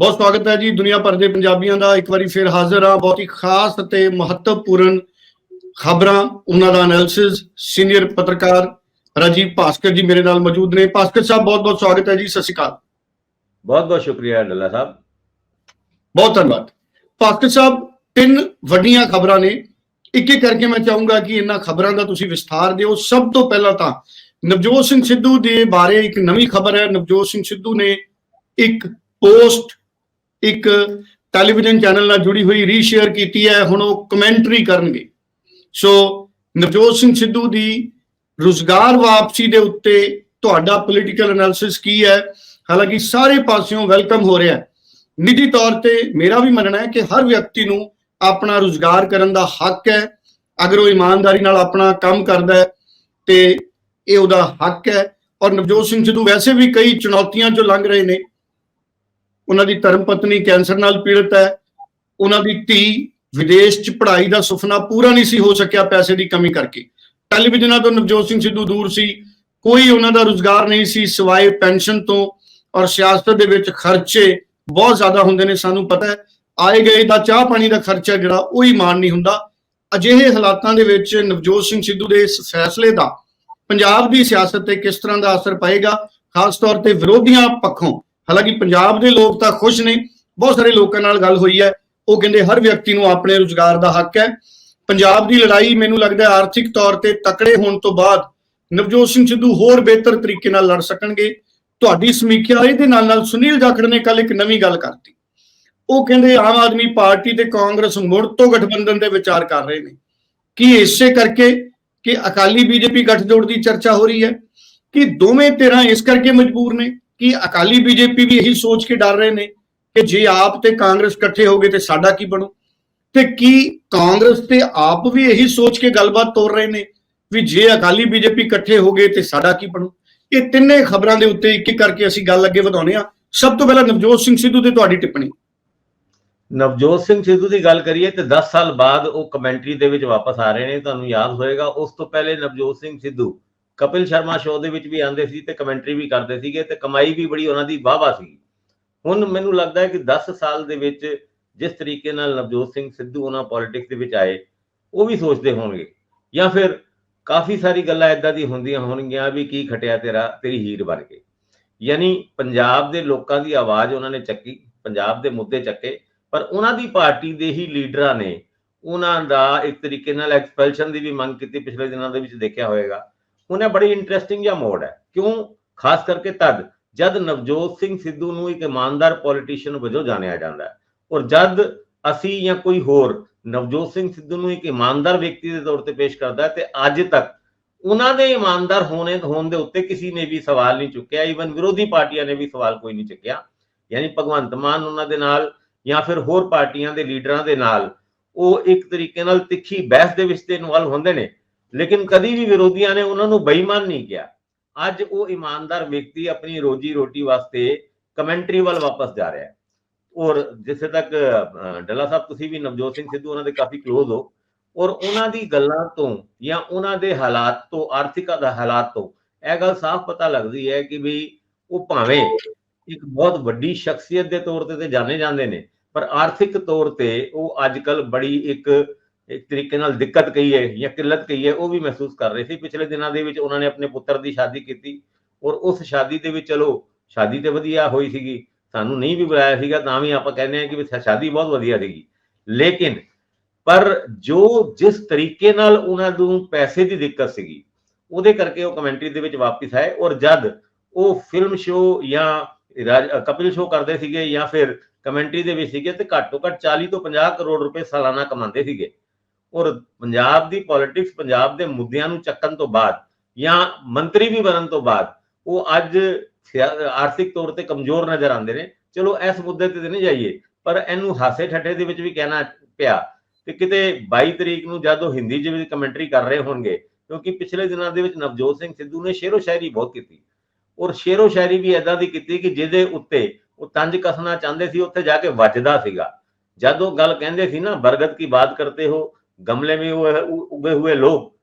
ਬਹੁਤ ਸਵਾਗਤ ਹੈ ਜੀ। ਦੁਨੀਆ ਭਰ ਦੇ ਪੰਜਾਬੀਆਂ ਦਾ ਇੱਕ ਵਾਰੀ ਫਿਰ ਹਾਜ਼ਰ ਹਾਂ। ਬਹੁਤ ਹੀ ਖਾਸ ਅਤੇ ਮਹੱਤਵਪੂਰਨ ਖਬਰਾਂ ਉਹਨਾਂ ਦਾ ਐਨਾਲਿਸਿਸ ਸੀਨੀਅਰ ਪੱਤਰਕਾਰ ਰਾਜੀਵ ਭਾਸਕਰ ਜੀ ਮੇਰੇ ਨਾਲ ਮੌਜੂਦ ਨੇ। ਭਾਸਕਰ ਸਾਹਿਬ ਬਹੁਤ ਬਹੁਤ ਸਵਾਗਤ ਹੈ ਜੀ। ਸਤਿ ਸ਼੍ਰੀ ਅਕਾਲ। ਬਹੁਤ ਬਹੁਤ ਸ਼ੁਕਰੀਆ ਡੱਲਾ ਸਾਹਿਬ। ਬਹੁਤ ਧੰਨਵਾਦ। ਭਾਸਕਰ ਸਾਹਿਬ ਤਿੰਨ ਵੱਡੀਆਂ ਖਬਰਾਂ ਨੇ। ਇੱਕ ਇੱਕ ਕਰਕੇ ਮੈਂ ਚਾਹੂੰਗਾ ਕਿ ਇਹਨਾਂ ਖਬਰਾਂ ਦਾ ਤੁਸੀਂ ਵਿਸਥਾਰ ਦਿਓ। ਸਭ ਤੋਂ ਪਹਿਲਾਂ ਤਾਂ ਨਵਜੋਤ ਸਿੰਘ ਸਿੱਧੂ ਦੇ ਬਾਰੇ ਇੱਕ ਨਵੀਂ ਖਬਰ ਹੈ। ਨਵਜੋਤ ਸਿੰਘ ਸਿੱਧੂ ਨੇ ਇੱਕ ਪੋਸਟ ਇੱਕ ਟੈਲੀਵਿਜ਼ਨ ਚੈਨਲ ਨਾਲ ਜੁੜੀ ਹੋਈ ਰੀਸ਼ੇਅਰ ਕੀਤੀ ਹੈ, ਹੁਣ ਉਹ ਕਮੈਂਟਰੀ ਕਰਨਗੇ। ਸੋ ਨਵਜੋਤ ਸਿੰਘ ਸਿੱਧੂ ਦੀ ਰੁਜ਼ਗਾਰ ਵਾਪਸੀ ਦੇ ਉੱਤੇ ਤੁਹਾਡਾ ਪੋਲੀਟੀਕਲ ਐਨਾਲਿਸਿਸ ਕੀ ਹੈ? ਹਾਲਾਂਕਿ ਸਾਰੇ ਪਾਸਿਓਂ ਵੈਲਕਮ ਹੋ ਰਿਹਾ ਹੈ। ਨਿੱਜੀ ਤੌਰ ਤੇ ਮੇਰਾ ਵੀ ਮੰਨਣਾ ਹੈ ਕਿ ਹਰ ਵਿਅਕਤੀ ਨੂੰ ਆਪਣਾ ਰੁਜ਼ਗਾਰ ਕਰਨ ਦਾ ਹੱਕ ਹੈ। ਅਗਰ ਉਹ ਇਮਾਨਦਾਰੀ ਨਾਲ ਆਪਣਾ ਕੰਮ ਕਰਦਾ ਹੈ, ਤੇ ਇਹ ਉਹਦਾ ਹੱਕ ਹੈ। ਔਰ ਨਵਜੋਤ ਸਿੰਘ ਸਿੱਧੂ ਵੈਸੇ ਵੀ ਕਈ ਚੁਣੌਤੀਆਂ ਚੋਂ ਲੰਘ ਰਹੇ ਨੇ। ਉਹਨਾਂ ਦੀ ਧਰਮ ਪਤਨੀ ਕੈਂਸਰ ਨਾਲ ਪੀੜਤ ਹੈ, ਉਹਨਾਂ ਦੀ ਧੀ ਵਿਦੇਸ਼ 'ਚ ਪੜ੍ਹਾਈ ਦਾ ਸੁਪਨਾ ਪੂਰਾ ਨਹੀਂ ਸੀ ਹੋ ਸਕਿਆ ਪੈਸੇ ਦੀ ਕਮੀ ਕਰਕੇ। ਟੈਲੀਵਿਜ਼ਨਾਂ ਤੋਂ ਨਵਜੋਤ ਸਿੰਘ ਸਿੱਧੂ ਦੂਰ ਸੀ, ਕੋਈ ਉਹਨਾਂ ਦਾ ਰੁਜ਼ਗਾਰ ਨਹੀਂ ਸੀ, ਸਿਵਾਏ ਪੈਨਸ਼ਨ ਤੋਂ ਔਰ ਸਿਆਸਤ ਦੇ ਵਿੱਚ ਖਰਚੇ ਬਹੁਤ ਜ਼ਿਆਦਾ ਹੁੰਦੇ ਨੇ, ਸਾਨੂੰ ਪਤਾ ਹੈ, ਆਏ ਗਏ ਦਾ ਚਾਹ ਪਾਣੀ ਦਾ ਖਰਚਾ ਜਿਹੜਾ ਉਹ ਹੀ ਮਾਨ ਨਹੀਂ ਹੁੰਦਾ। ਅਜਿਹੇ ਹਾਲਾਤਾਂ ਦੇ ਵਿੱਚ ਨਵਜੋਤ ਸਿੰਘ ਸਿੱਧੂ ਦੇ ਇਸ ਫੈਸਲੇ ਦਾ ਪੰਜਾਬ ਦੀ ਸਿਆਸਤ ਤੇ ਕਿਸ ਤਰ੍ਹਾਂ ਦਾ ਅਸਰ ਪਏਗਾ, ਖਾਸ ਤੌਰ ਤੇ ਵਿਰੋਧੀਆਂ ਪੱਖੋਂ? ਹਾਲਾਂਕਿ ਪੰਜਾਬ ਦੇ ਲੋਕ ਤਾਂ ਖੁਸ਼ ਨੇ, ਬਹੁਤ ਸਾਰੇ ਲੋਕਾਂ ਨਾਲ ਗੱਲ ਹੋਈ ਹੈ। ਉਹ ਕਹਿੰਦੇ ਹਰ ਵਿਅਕਤੀ ਨੂੰ ਆਪਣੇ ਰੁਜ਼ਗਾਰ ਦਾ ਹੱਕ ਹੈ। ਪੰਜਾਬ ਦੀ ਲੜਾਈ ਮੈਨੂੰ ਲੱਗਦਾ ਹੈ ਆਰਥਿਕ ਤੌਰ ਤੇ ਤਕੜੇ ਹੋਣ ਤੋਂ ਬਾਅਦ ਨਵਜੋਤ ਸਿੰਘ ਸਿੱਧੂ ਹੋਰ ਬਿਹਤਰ ਤਰੀਕੇ ਨਾਲ ਲੜ ਸਕਣਗੇ। ਤੁਹਾਡੀ ਸਮੀਖਿਆ ਇਹਦੇ ਨਾਲ ਨਾਲ ਸੁਨੀਲ ਜਾਖੜ ਨੇ ਕੱਲ ਇੱਕ ਨਵੀਂ ਗੱਲ ਕਰਤੀ। ਉਹ ਕਹਿੰਦੇ ਆਮ ਆਦਮੀ ਪਾਰਟੀ ਤੇ ਕਾਂਗਰਸ ਮੁੜ ਤੋਂ ਗਠਬੰਧਨ ਦੇ ਵਿਚਾਰ ਕਰ ਰਹੇ ਨੇ। ਕੀ ਇਸੇ ਕਰਕੇ ਕਿ ਅਕਾਲੀ ਬੀਜੇਪੀ ਗੱਠਜੋੜ ਦੀ ਚਰਚਾ ਹੋ ਰਹੀ ਹੈ? ਕਿ ਦੋਵੇਂ ਧਿਰਾਂ ਇਸ ਕਰਕੇ ਮਜਬੂਰ ਨੇ? ਕਿ ਅਕਾਲੀ ਬੀਜੇਪੀ ਵੀ ਇਹੀ ਸੋਚ ਕੇ ਡਰ ਰਹੇ ਨੇ ਕਿ ਜੇ ਆਪ ਤੇ ਕਾਂਗਰਸ ਇਕੱਠੇ ਹੋ ਗਏ ਤੇ ਸਾਡਾ ਕੀ ਬਣੂ? ਤੇ ਕੀ ਕਾਂਗਰਸ ਤੇ ਆਪ ਵੀ ਇਹੀ ਸੋਚ ਕੇ ਗੱਲਬਾਤ ਤੋਰ ਰਹੇ ਨੇ ਵੀ ਜੇ ਅਕਾਲੀ ਬੀਜੇਪੀ ਇਕੱਠੇ ਹੋ ਗਏ ਤੇ ਸਾਡਾ ਕੀ ਬਣੂ? ਇਹ ਤਿੰਨੇ ਖਬਰਾਂ ਦੇ ਉੱਤੇ ਇੱਕ ਇੱਕ ਕਰਕੇ ਅਸੀਂ ਗੱਲ ਅੱਗੇ ਵਧਾਉਣੇ ਆ ਸਭ ਤੋਂ ਪਹਿਲਾਂ ਨਵਜੋਤ ਸਿੰਘ ਸਿੱਧੂ ਤੇ ਤੁਹਾਡੀ ਟਿੱਪਣੀ। ਨਵਜੋਤ ਸਿੰਘ ਸਿੱਧੂ ਦੀ ਗੱਲ ਕਰੀਏ ਤੇ 10 ਸਾਲ ਬਾਅਦ ਉਹ ਕਮੈਂਟਰੀ ਦੇ ਵਿੱਚ ਵਾਪਸ ਆ ਰਹੇ ਨੇ, ਤੁਹਾਨੂੰ ਯਾਦ ਹੋਏਗਾ। ਉਸ ਤੋਂ ਪਹਿਲੇ ਨਵਜੋਤ ਸਿੰਘ ਸਿੱਧੂ ਕਪਿਲ ਸ਼ਰਮਾ ਸ਼ੋਅ ਦੇ ਵਿੱਚ ਵੀ ਆਉਂਦੇ ਸੀ ਤੇ ਕਮੈਂਟਰੀ ਵੀ ਕਰਦੇ ਸੀਗੇ ਤੇ ਕਮਾਈ ਵੀ ਬੜੀ ਉਹਨਾਂ ਦੀ ਵਾਹਵਾ ਸੀ। ਹੁਣ ਮੈਨੂੰ ਲੱਗਦਾ ਹੈ ਕਿ 10 ਸਾਲ ਦੇ ਵਿੱਚ ਜਿਸ ਤਰੀਕੇ ਨਾਲ ਨਵਜੋਤ ਸਿੰਘ ਸਿੱਧੂ ਉਹਨਾਂ ਪੋਲਿਟਿਕਸ ਦੇ ਵਿੱਚ ਆਏ, ਉਹ ਵੀ ਸੋਚਦੇ ਹੋਣਗੇ। ਜਾਂ ਫਿਰ ਕਾਫੀ ਸਾਰੀ ਗੱਲਾਂ ਇਦਾਂ ਦੀ ਹੁੰਦੀਆਂ ਹੋਣਗੀਆਂ ਵੀ ਕੀ ਖਟਿਆ ਤੇਰਾ, ਤੇਰੀ ਹੀਰ ਬਣ ਕੇ। ਯਾਨੀ ਪੰਜਾਬ ਦੇ ਲੋਕਾਂ ਦੀ ਆਵਾਜ਼ ਉਹਨਾਂ ਨੇ ਚੱਕੀ, ਪੰਜਾਬ ਦੇ ਮੁੱਦੇ ਚੱਕੇ, ਪਰ ਉਹਨਾਂ ਦੀ ਪਾਰਟੀ ਦੇ ਹੀ ਲੀਡਰਾਂ ਨੇ ਉਹਨਾਂ ਦਾ ਇੱਕ ਤਰੀਕੇ ਨਾਲ ਐਕਸਪੈਲਸ਼ਨ ਦੀ ਵੀ ਮੰਗ ਕੀਤੀ ਪਿਛਲੇ ਦਿਨਾਂ ਦੇ ਵਿੱਚ ਦੇਖਿਆ ਹੋਵੇਗਾ ਉਹਨੇ ਬੜੀ ਇੰਟਰਸਟਿੰਗ ਜਿਹਾ ਮੋੜ ਹੈ। ਕਿਉਂ? ਖਾਸ ਕਰਕੇ ਤਦ, ਜਦ ਨਵਜੋਤ ਸਿੰਘ ਸਿੱਧੂ ਨੂੰ ਇੱਕ ਇਮਾਨਦਾਰ ਪੋਲੀਟੀਸ਼ੀਅਨ ਵਜੋਂ ਜਾਣਿਆ ਜਾਂਦਾ ਹੈ। ਔਰ ਜਦ ਅਸੀਂ ਜਾਂ ਕੋਈ ਹੋਰ ਨਵਜੋਤ ਸਿੰਘ ਸਿੱਧੂ ਨੂੰ ਇੱਕ ਇਮਾਨਦਾਰ ਵਿਅਕਤੀ ਦੇ ਤੌਰ ਤੇ ਪੇਸ਼ ਕਰਦਾ ਹੈ ਤੇ ਅੱਜ ਤੱਕ ਉਹਨਾਂ ਦੇ ਇਮਾਨਦਾਰ ਹੋਣੇ, ਹੋਣ ਦੇ ਉੱਤੇ ਕਿਸੇ ਨੇ ਵੀ ਸਵਾਲ ਨਹੀਂ ਚੁੱਕਿਆ ਈਵਨ ਵਿਰੋਧੀ ਪਾਰਟੀਆਂ ਨੇ ਵੀ ਸਵਾਲ ਕੋਈ ਨਹੀਂ ਚੁੱਕਿਆ। ਯਾਨੀ ਭਗਵੰਤ ਮਾਨ ਉਹਨਾਂ ਦੇ ਨਾਲ ਜਾਂ ਫਿਰ ਹੋਰ ਪਾਰਟੀਆਂ ਦੇ ਲੀਡਰਾਂ ਦੇ ਨਾਲ ਉਹ ਇੱਕ ਤਰੀਕੇ ਨਾਲ ਤਿੱਖੀ ਬਹਿਸ ਦੇ ਵਿੱਚ ਤੇ ਇਨਵੋਲਵ ਹੁੰਦੇ ਨੇ। ਲੇਕਿਨ ਕਦੀ ਵੀ ਵਿਰੋਧੀਆਂ ਨੇ ਉਹਨਾਂ ਨੂੰ ਬੇਈਮਾਨ ਨਹੀਂ ਕਿਹਾ। ਅੱਜ ਉਹ ਇਮਾਨਦਾਰ ਵਿਅਕਤੀ ਆਪਣੀ ਰੋਜੀ ਰੋਟੀ ਵਾਸਤੇ ਕਮੈਂਟਰੀ ਵੱਲ ਵਾਪਸ ਜਾ ਰਿਹਾ ਹੈ। ਔਰ ਜਿੱਥੇ ਤੱਕ ਡੱਲਾ ਸਾਹਿਬ, ਤੁਸੀਂ ਵੀ ਨਵਜੋਤ ਸਿੰਘ ਸਿੱਧੂ ਉਹਨਾਂ ਦੇ ਕਾਫੀ ক্লোਜ਼ ਹੋ। ਔਰ ਉਹਨਾਂ ਦੀ ਗੱਲਾਂ ਤੋਂ ਜਾਂ ਉਹਨਾਂ ਦੇ ਹਾਲਾਤ ਤੋਂ ਆਰਥਿਕ ਦਾ ਹਾਲਾਤ ਤੋਂ ਇਹ ਗੱਲ ਸਾਫ਼ ਪਤਾ ਲੱਗਦੀ ਹੈ ਕਿ ਵੀ ਉਹ ਭਾਵੇਂ ਇੱਕ ਬਹੁਤ ਵੱਡੀ ਸ਼ਖਸੀਅਤ ਦੇ ਤੌਰ ਤੇ ਤੇ ਜਾਣੇ ਜਾਂਦੇ ਨੇ, ਪਰ ਆਰਥਿਕ ਤੌਰ ਤੇ ਉਹ ਅੱਜਕੱਲ ਬੜੀ ਇੱਕ ਇੱਕ ਤਰੀਕੇ ਨਾਲ ਦਿੱਕਤ ਕਹੀ ਹੈ ਜਾਂ ਕਿੱਲਤ ਕਹੀ ਹੈ, ਉਹ ਵੀ ਮਹਿਸੂਸ ਕਰ ਰਹੇ ਸੀ। ਪਿਛਲੇ ਦਿਨਾਂ ਦੇ ਵਿੱਚ ਉਹਨਾਂ ਨੇ ਆਪਣੇ ਪੁੱਤਰ ਦੀ ਸ਼ਾਦੀ ਕੀਤੀ ਔਰ ਉਸ ਸ਼ਾਦੀ ਦੇ ਵਿੱਚ ਚਲੋ, ਸ਼ਾਦੀ ਤੇ ਵਧੀਆ ਹੋਈ ਸੀਗੀ, ਸਾਨੂੰ ਨਹੀਂ ਵੀ ਬੁਲਾਇਆ ਸੀਗਾ, ਤਾਂ ਵੀ ਆਪਾਂ ਕਹਿੰਦੇ ਆ ਕਿ ਸ਼ਾਦੀ ਬਹੁਤ ਵਧੀਆ ਸੀਗੀ। ਲੇਕਿਨ ਪਰ ਜੋ ਜਿਸ ਤਰੀਕੇ ਨਾਲ ਉਹਨਾਂ ਨੂੰ ਪੈਸੇ ਦੀ ਦਿੱਕਤ ਸੀਗੀ, ਉਹਦੇ ਕਰਕੇ ਉਹ ਕਮੈਂਟਰੀ ਦੇ ਵਿੱਚ ਵਾਪਸ ਆਏ ਔਰ ਜਦ ਉਹ ਫਿਲਮ ਸ਼ੋਅ ਜਾਂ ਰਾਜ- ਕਪਿਲ ਸ਼ੋਅ ਕਰਦੇ ਸੀਗੇ ਜਾਂ ਫਿਰ ਕਮੈਂਟਰੀ ਦੇ ਵਿੱਚ ਸੀਗੇ, ਤੇ ਘੱਟੋ ਘੱਟ 40 ਤੋਂ 50 ਕਰੋੜ ਰੁਪਏ ਸਾਲਾਨਾ ਕਮਾਉਂਦੇ ਸੀਗੇ। ਔਰ ਪੰਜਾਬ ਦੀ ਪੋਲਿਟਿਕਸ ਪੰਜਾਬ ਦੇ ਮੁੱਦਿਆਂ ਨੂੰ ਚੱਕਣ ਤੋਂ ਬਾਅਦ ਜਾਂ ਮੰਤਰੀ ਵੀ ਬਣਨ ਤੋਂ ਬਾਅਦ ਉਹ ਅੱਜ ਆਰਥਿਕ ਤੌਰ ਤੇ ਕਮਜ਼ੋਰ ਨਜ਼ਰ ਆਉਂਦੇ ਨੇ। ਚਲੋ ਇਸ ਮੁੱਦੇ ਤੇ ਨਹੀਂ ਜਾਈਏ, ਪਰ ਇਹਨੂੰ ਹਾਸੇ ਠੱਠੇ ਦੇ ਵਿੱਚ ਵੀ ਕਹਿਣਾ ਪਿਆ ਕਿ ਕਿਤੇ 22 ਤਰੀਕ ਨੂੰ ਜਦ ਉਹ ਹਿੰਦੀ 'ਚ ਵੀ ਕਮੈਂਟਰੀ ਕਰ ਰਹੇ ਹੋਣਗੇ, ਕਿਉਂਕਿ ਪਿਛਲੇ ਦਿਨਾਂ ਦੇ ਵਿੱਚ ਨਵਜੋਤ ਸਿੰਘ ਸਿੱਧੂ ਨੇ ਸ਼ੇਰੋ ਸ਼ਾਇਰੀ ਬਹੁਤ ਕੀਤੀ। ਔਰ ਸ਼ੇਰੋ ਸ਼ਾਇਰੀ ਵੀ ਐਦਾਂ ਦੀ ਕੀਤੀ ਕਿ ਜਿਹਦੇ ਉੱਤੇ ਉਹ ਤੰਜ ਕਸਣਾ ਚਾਹੁੰਦੇ ਸੀ, ਉੱਥੇ ਜਾ ਕੇ ਵੱਜਦਾ ਸੀਗਾ। ਜਦ ਉਹ ਗੱਲ ਕਹਿੰਦੇ ਸੀ ਨਾ, ਬਰਗਦ ਕੀ ਬਾਤ ਕਰਤੇ ਹੋ ਗਮਲੇ ਵਿੱਚ ਉਹ ਉਗੇ ਹੋਏ ਲੋਕ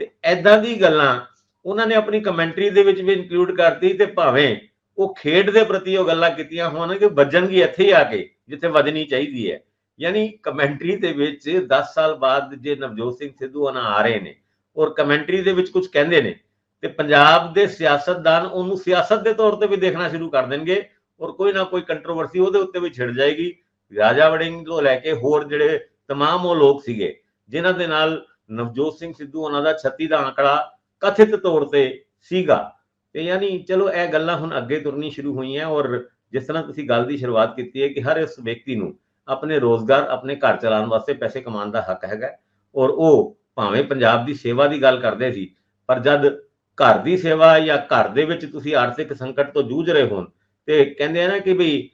ਤੇ ਐਦਾਂ ਦੀ ਗੱਲਾਂ ਉਹਨਾਂ ਨੇ ਆਪਣੀ ਕਮੈਂਟਰੀ ਦੇ ਵਿੱਚ ਵੀ ਇਨਕਲੂਡ ਕਰਤੀ ਤੇ ਭਾਵੇਂ ਉਹ ਖੇਡ ਦੇ ਪ੍ਰਤੀ ਉਹ ਗੱਲਾਂ ਕੀਤੀਆਂ ਹੋਣ ਕਿ ਵੱਜਣਗੀ ਇੱਥੇ ਹੀ ਆ ਕੇ ਜਿੱਥੇ ਵੱਜਣੀ ਚਾਹੀਦੀ ਹੈ ਯਾਨੀ ਕਮੈਂਟਰੀ ਦੇ ਵਿੱਚ 10 ਸਾਲ ਬਾਅਦ ਜੇ ਨਵਜੋਤ ਸਿੰਘ ਸਿੱਧੂ ਉਹਨਾਂ ਆ ਰਹੇ ਨੇ ਔਰ ਕਮੈਂਟਰੀ ਦੇ ਵਿੱਚ ਕੁਝ ਕਹਿੰਦੇ ਨੇ ਤੇ ਪੰਜਾਬ ਦੇ ਸਿਆਸਤਦਾਨ ਉਹਨੂੰ ਸਿਆਸਤ ਦੇ ਤੌਰ ਤੇ ਵੀ ਦੇਖਣਾ ਸ਼ੁਰੂ ਕਰ ਦੇਣਗੇ ਔਰ ਕੋਈ ਨਾ ਕੋਈ ਕੰਟਰੋਵਰਸੀ ਉਹਦੇ ਉੱਤੇ ਵੀ ਛਿੜ ਜਾਏਗੀ ਰਾਜਾ ਵੜਿੰਗ ਤੋਂ ਲੈ ਕੇ ਹੋਰ ਜਿਹੜੇ तमाम ਉਹ ਲੋਕ ਸੀਗੇ ਜਿਨ੍ਹਾਂ ਦੇ ਨਾਲ ਨਵਜੋਤ ਸਿੰਘ ਸਿੱਧੂ ਉਹਨਾਂ ਦਾ 36 ਦਾ ਆંકੜਾ ਕਥਿਤ ਤੌਰ ਤੇ ਸੀਗਾ। ਤੇ ਯਾਨੀ ਚਲੋ ਇਹ ਗੱਲਾਂ ਹੁਣ ਅੱਗੇ ਤੁਰਨੀ ਸ਼ੁਰੂ ਹੋਈਆਂ ਔਰ ਜਿਸ ਤਰ੍ਹਾਂ ਤੁਸੀਂ ਗੱਲ ਦੀ ਸ਼ੁਰੂਆਤ ਕੀਤੀ ਹੈ ਕਿ ਹਰ ਇਸ ਵਿਅਕਤੀ ਨੂੰ ਆਪਣੇ ਰੋਜ਼ਗਾਰ, ਆਪਣੇ ਘਰ ਚਲਾਉਣ ਵਾਸਤੇ ਪੈਸੇ ਕਮਾਉਣ ਦਾ ਹੱਕ ਹੈਗਾ ਔਰ ਉਹ ਭਾਵੇਂ ਪੰਜਾਬ ਦੀ ਸੇਵਾ ਦੀ ਗੱਲ ਕਰਦੇ ਸੀ, ਪਰ ਜਦ ਘਰ ਦੀ ਸੇਵਾ ਜਾਂ ਘਰ ਦੇ ਵਿੱਚ ਤੁਸੀਂ ਆਰਥਿਕ ਸੰਕਟ ਤੋਂ ਜੂਝ ਰਹੇ ਹੋਣ ਤੇ ਕਹਿੰਦੇ ਆ ਨਾ ਕਿ ਭਈ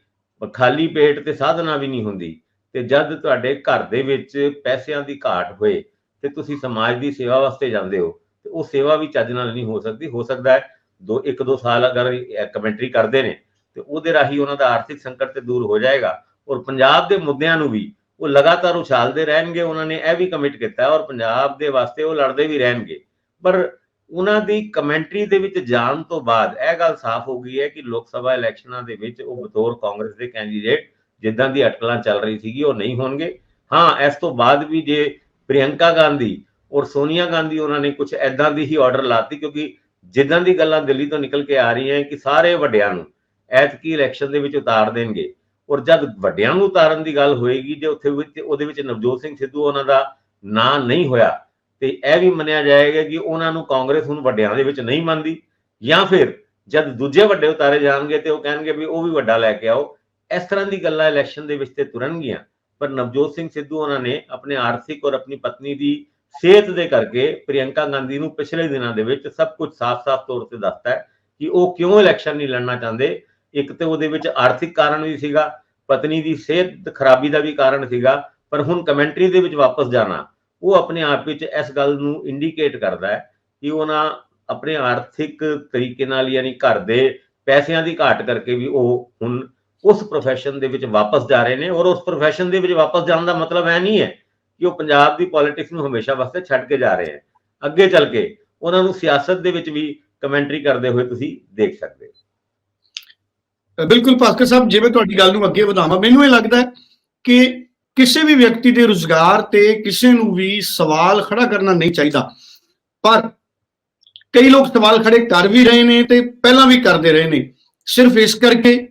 ਖਾਲੀ ਪੇਟ ਤੇ ਸਾਧਨਾ ਵੀ ਨਹੀਂ ਹੁੰਦੀ ਤੇ ਜਦ ਤੁਹਾਡੇ ਘਰ ਦੇ ਵਿੱਚ ਪੈਸਿਆਂ ਦੀ ਘਾਟ ਹੋਏ ਤੇ ਤੁਸੀਂ ਸਮਾਜ ਦੀ ਸੇਵਾ ਵਾਸਤੇ ਜਾਂਦੇ ਹੋ, ਤੇ ਉਹ ਸੇਵਾ ਵੀ ਚੱਜ ਨਾਲ ਨਹੀਂ ਹੋ ਸਕਦੀ। ਹੋ ਸਕਦਾ ਹੈ ਦੋ, ਇੱਕ, ਦੋ ਸਾਲ ਅਗਰ ਕਮੈਂਟਰੀ ਕਰਦੇ ਨੇ, ਤੇ ਉਹਦੇ ਰਾਹੀਂ ਉਹਨਾਂ ਦਾ ਆਰਥਿਕ ਸੰਕਟ ਤੇ ਦੂਰ ਹੋ ਜਾਏਗਾ। ਔਰ ਪੰਜਾਬ ਦੇ ਮੁੱਦਿਆਂ ਨੂੰ ਵੀ ਉਹ ਲਗਾਤਾਰ ਉਛਾਲਦੇ ਰਹਿਣਗੇ, ਉਹਨਾਂ ਨੇ ਇਹ ਵੀ ਕਮਿਟ ਕੀਤਾ ਔਰ ਪੰਜਾਬ ਦੇ ਵਾਸਤੇ ਉਹ ਲੜਦੇ ਵੀ ਰਹਿਣਗੇ। ਪਰ ਉਹਨਾਂ ਦੀ ਕਮੈਂਟਰੀ ਦੇ ਵਿੱਚ ਜਾਣ ਤੋਂ ਬਾਅਦ ਇਹ ਗੱਲ ਸਾਫ਼ ਹੋ ਗਈ ਹੈ ਕਿ ਲੋਕ ਸਭਾ ਇਲੈਕਸ਼ਨਾਂ ਦੇ ਵਿੱਚ ਉਹ ਬਤੌਰ ਕਾਂਗਰਸ ਦੇ ਕੈਂਡੀਡੇਟ ਜਿੱਦਾਂ ਦੀ ਅਟਕਲਾਂ ਚੱਲ ਰਹੀ ਸੀਗੀ, ਉਹ ਨਹੀਂ ਹੋਣਗੇ। ਹਾਂ, ਇਸ ਤੋਂ ਬਾਅਦ ਵੀ ਜੇ ਪ੍ਰਿਯੰਕਾ ਗਾਂਧੀ ਔਰ ਸੋਨੀਆ ਗਾਂਧੀ ਉਹਨਾਂ ਨੇ ਕੁਝ ਐਦਾਂ ਦੀ ਹੀ ਆਰਡਰ ਲਾਤੀ, ਕਿਉਂਕਿ ਜਿੱਦਾਂ ਦੀ ਗੱਲਾਂ ਦਿੱਲੀ ਤੋਂ ਨਿਕਲ ਕੇ ਆ ਰਹੀਆਂ ਕਿ ਸਾਰੇ ਵੱਡਿਆਂ ਨੂੰ ਐਤਕੀ ਇਲੈਕਸ਼ਨ ਦੇ ਵਿੱਚ ਉਤਾਰ ਦੇਣਗੇ। ਔਰ ਜਦ ਵੱਡਿਆਂ ਨੂੰ ਉਤਾਰਨ ਦੀ ਗੱਲ ਹੋਏਗੀ, ਜੇ ਉੱਥੇ ਵਿੱਚ, ਉਹਦੇ ਵਿੱਚ ਨਵਜੋਤ ਸਿੰਘ ਸਿੱਧੂ ਉਹਨਾਂ ਦਾ ਨਾਂ ਨਹੀਂ ਹੋਇਆ, ਤੇ ਇਹ ਵੀ ਮੰਨਿਆ ਜਾਏਗਾ ਕਿ ਉਹਨਾਂ ਨੂੰ ਕਾਂਗਰਸ ਹੁਣ ਵੱਡਿਆਂ ਦੇ ਵਿੱਚ ਨਹੀਂ ਮੰਨਦੀ। ਜਾਂ ਫਿਰ ਜਦ ਦੂਜੇ ਵੱਡੇ ਉਤਾਰੇ ਜਾਣਗੇ ਤੇ ਉਹ ਕਹਿਣਗੇ ਵੀ ਉਹ ਵੀ ਵੱਡਾ ਲੈ ਕੇ ਆਓ। ਇਸ ਤਰ੍ਹਾਂ ਦੀ ਗੱਲਾਂ ਇਲੈਕਸ਼ਨ ਦੇ ਵਿੱਚ ਤੇ ਤੁਰਨਗੀਆਂ, ਪਰ ਨਵਜੋਤ ਸਿੰਘ ਸਿੱਧੂ ਉਹਨਾਂ ਨੇ ਆਪਣੇ ਆਰਥਿਕ ਔਰ ਆਪਣੀ ਪਤਨੀ ਦੀ ਸਿਹਤ ਦੇ ਕਰਕੇ ਪ੍ਰਿਯੰਕਾ ਗਾਂਧੀ ਨੂੰ ਪਿਛਲੇ ਦਿਨਾਂ ਦੇ ਵਿੱਚ ਸਭ ਕੁਝ ਸਾਫ਼-ਸਾਫ਼ ਤੌਰ ਤੇ ਦੱਸਤਾ ਹੈ ਕਿ ਉਹ ਕਿਉਂ ਇਲੈਕਸ਼ਨ ਨਹੀਂ ਲੜਨਾ ਚਾਹੁੰਦੇ। ਇੱਕ ਤੇ ਉਹਦੇ ਵਿੱਚ ਆਰਥਿਕ ਕਾਰਨ ਵੀ ਸੀਗਾ, ਪਤਨੀ ਦੀ ਸਿਹਤ ਖਰਾਬੀ ਦਾ ਵੀ ਕਾਰਨ ਸੀਗਾ, ਪਰ ਹੁਣ ਕਮੈਂਟਰੀ ਦੇ ਵਿੱਚ ਵਾਪਸ ਜਾਣਾ, ਉਹ ਆਪਣੇ ਆਪ ਵਿੱਚ ਇਸ ਗੱਲ ਨੂੰ ਇੰਡੀਕੇਟ ਕਰਦਾ ਹੈ ਕਿ ਉਹਨਾਂ ਆਪਣੇ ਆਰਥਿਕ ਤਰੀਕੇ ਨਾਲ ਯਾਨੀ ਘਰ ਦੇ ਪੈਸਿਆਂ ਦੀ ਘਾਟ ਕਰਕੇ ਵੀ ਉਹ ਹੁਣ ਉਸ profession ਦੇ ਵਿੱਚ ਵਾਪਸ ਜਾ ਰਹੇ ਨੇ ਔਰ ਉਸ profession ਦੇ ਵਿੱਚ ਵਾਪਸ ਜਾਣ ਦਾ ਮਤਲਬ ਇਹ ਨਹੀਂ ਹੈ ਕਿ ਉਹ ਪੰਜਾਬ ਦੀ ਪੋਲਿਟਿਕਸ ਨੂੰ ਹਮੇਸ਼ਾ ਵਾਸਤੇ ਛੱਡ ਕੇ ਜਾ ਰਹੇ ਹੈ। ਅੱਗੇ ਚੱਲ ਕੇ ਉਹਨਾਂ ਨੂੰ ਸਿਆਸਤ ਦੇ ਵਿੱਚ ਵੀ ਕਮੈਂਟਰੀ ਕਰਦੇ ਹੋਏ ਤੁਸੀਂ ਦੇਖ ਸਕਦੇ ਹੋ। ਬਿਲਕੁਲ ਭਾਸਕਰ ਸਾਹਿਬ, ਜਿਵੇਂ ਤੁਹਾਡੀ ਗੱਲ ਨੂੰ ਅੱਗੇ ਵਧਾਵਾਂ, ਮੈਨੂੰ ਇਹ ਲੱਗਦਾ ਹੈ ਕਿ ਕਿਸੇ ਵੀ ਵਿਅਕਤੀ ਦੇ ਰੁਜ਼ਗਾਰ ਤੇ ਕਿਸੇ ਨੂੰ ਵੀ ਸਵਾਲ ਖੜਾ ਕਰਨਾ ਨਹੀਂ ਚਾਹੀਦਾ। ਪਰ ਕਈ ਲੋਕ ਸਵਾਲ ਖੜੇ ਕਰ ਵੀ ਰਹੇ ਨੇ ਤੇ ਪਹਿਲਾਂ ਵੀ ਕਰਦੇ ਰਹੇ ਨੇ। ਸਿਰਫ ਇਸ ਕਰਕੇ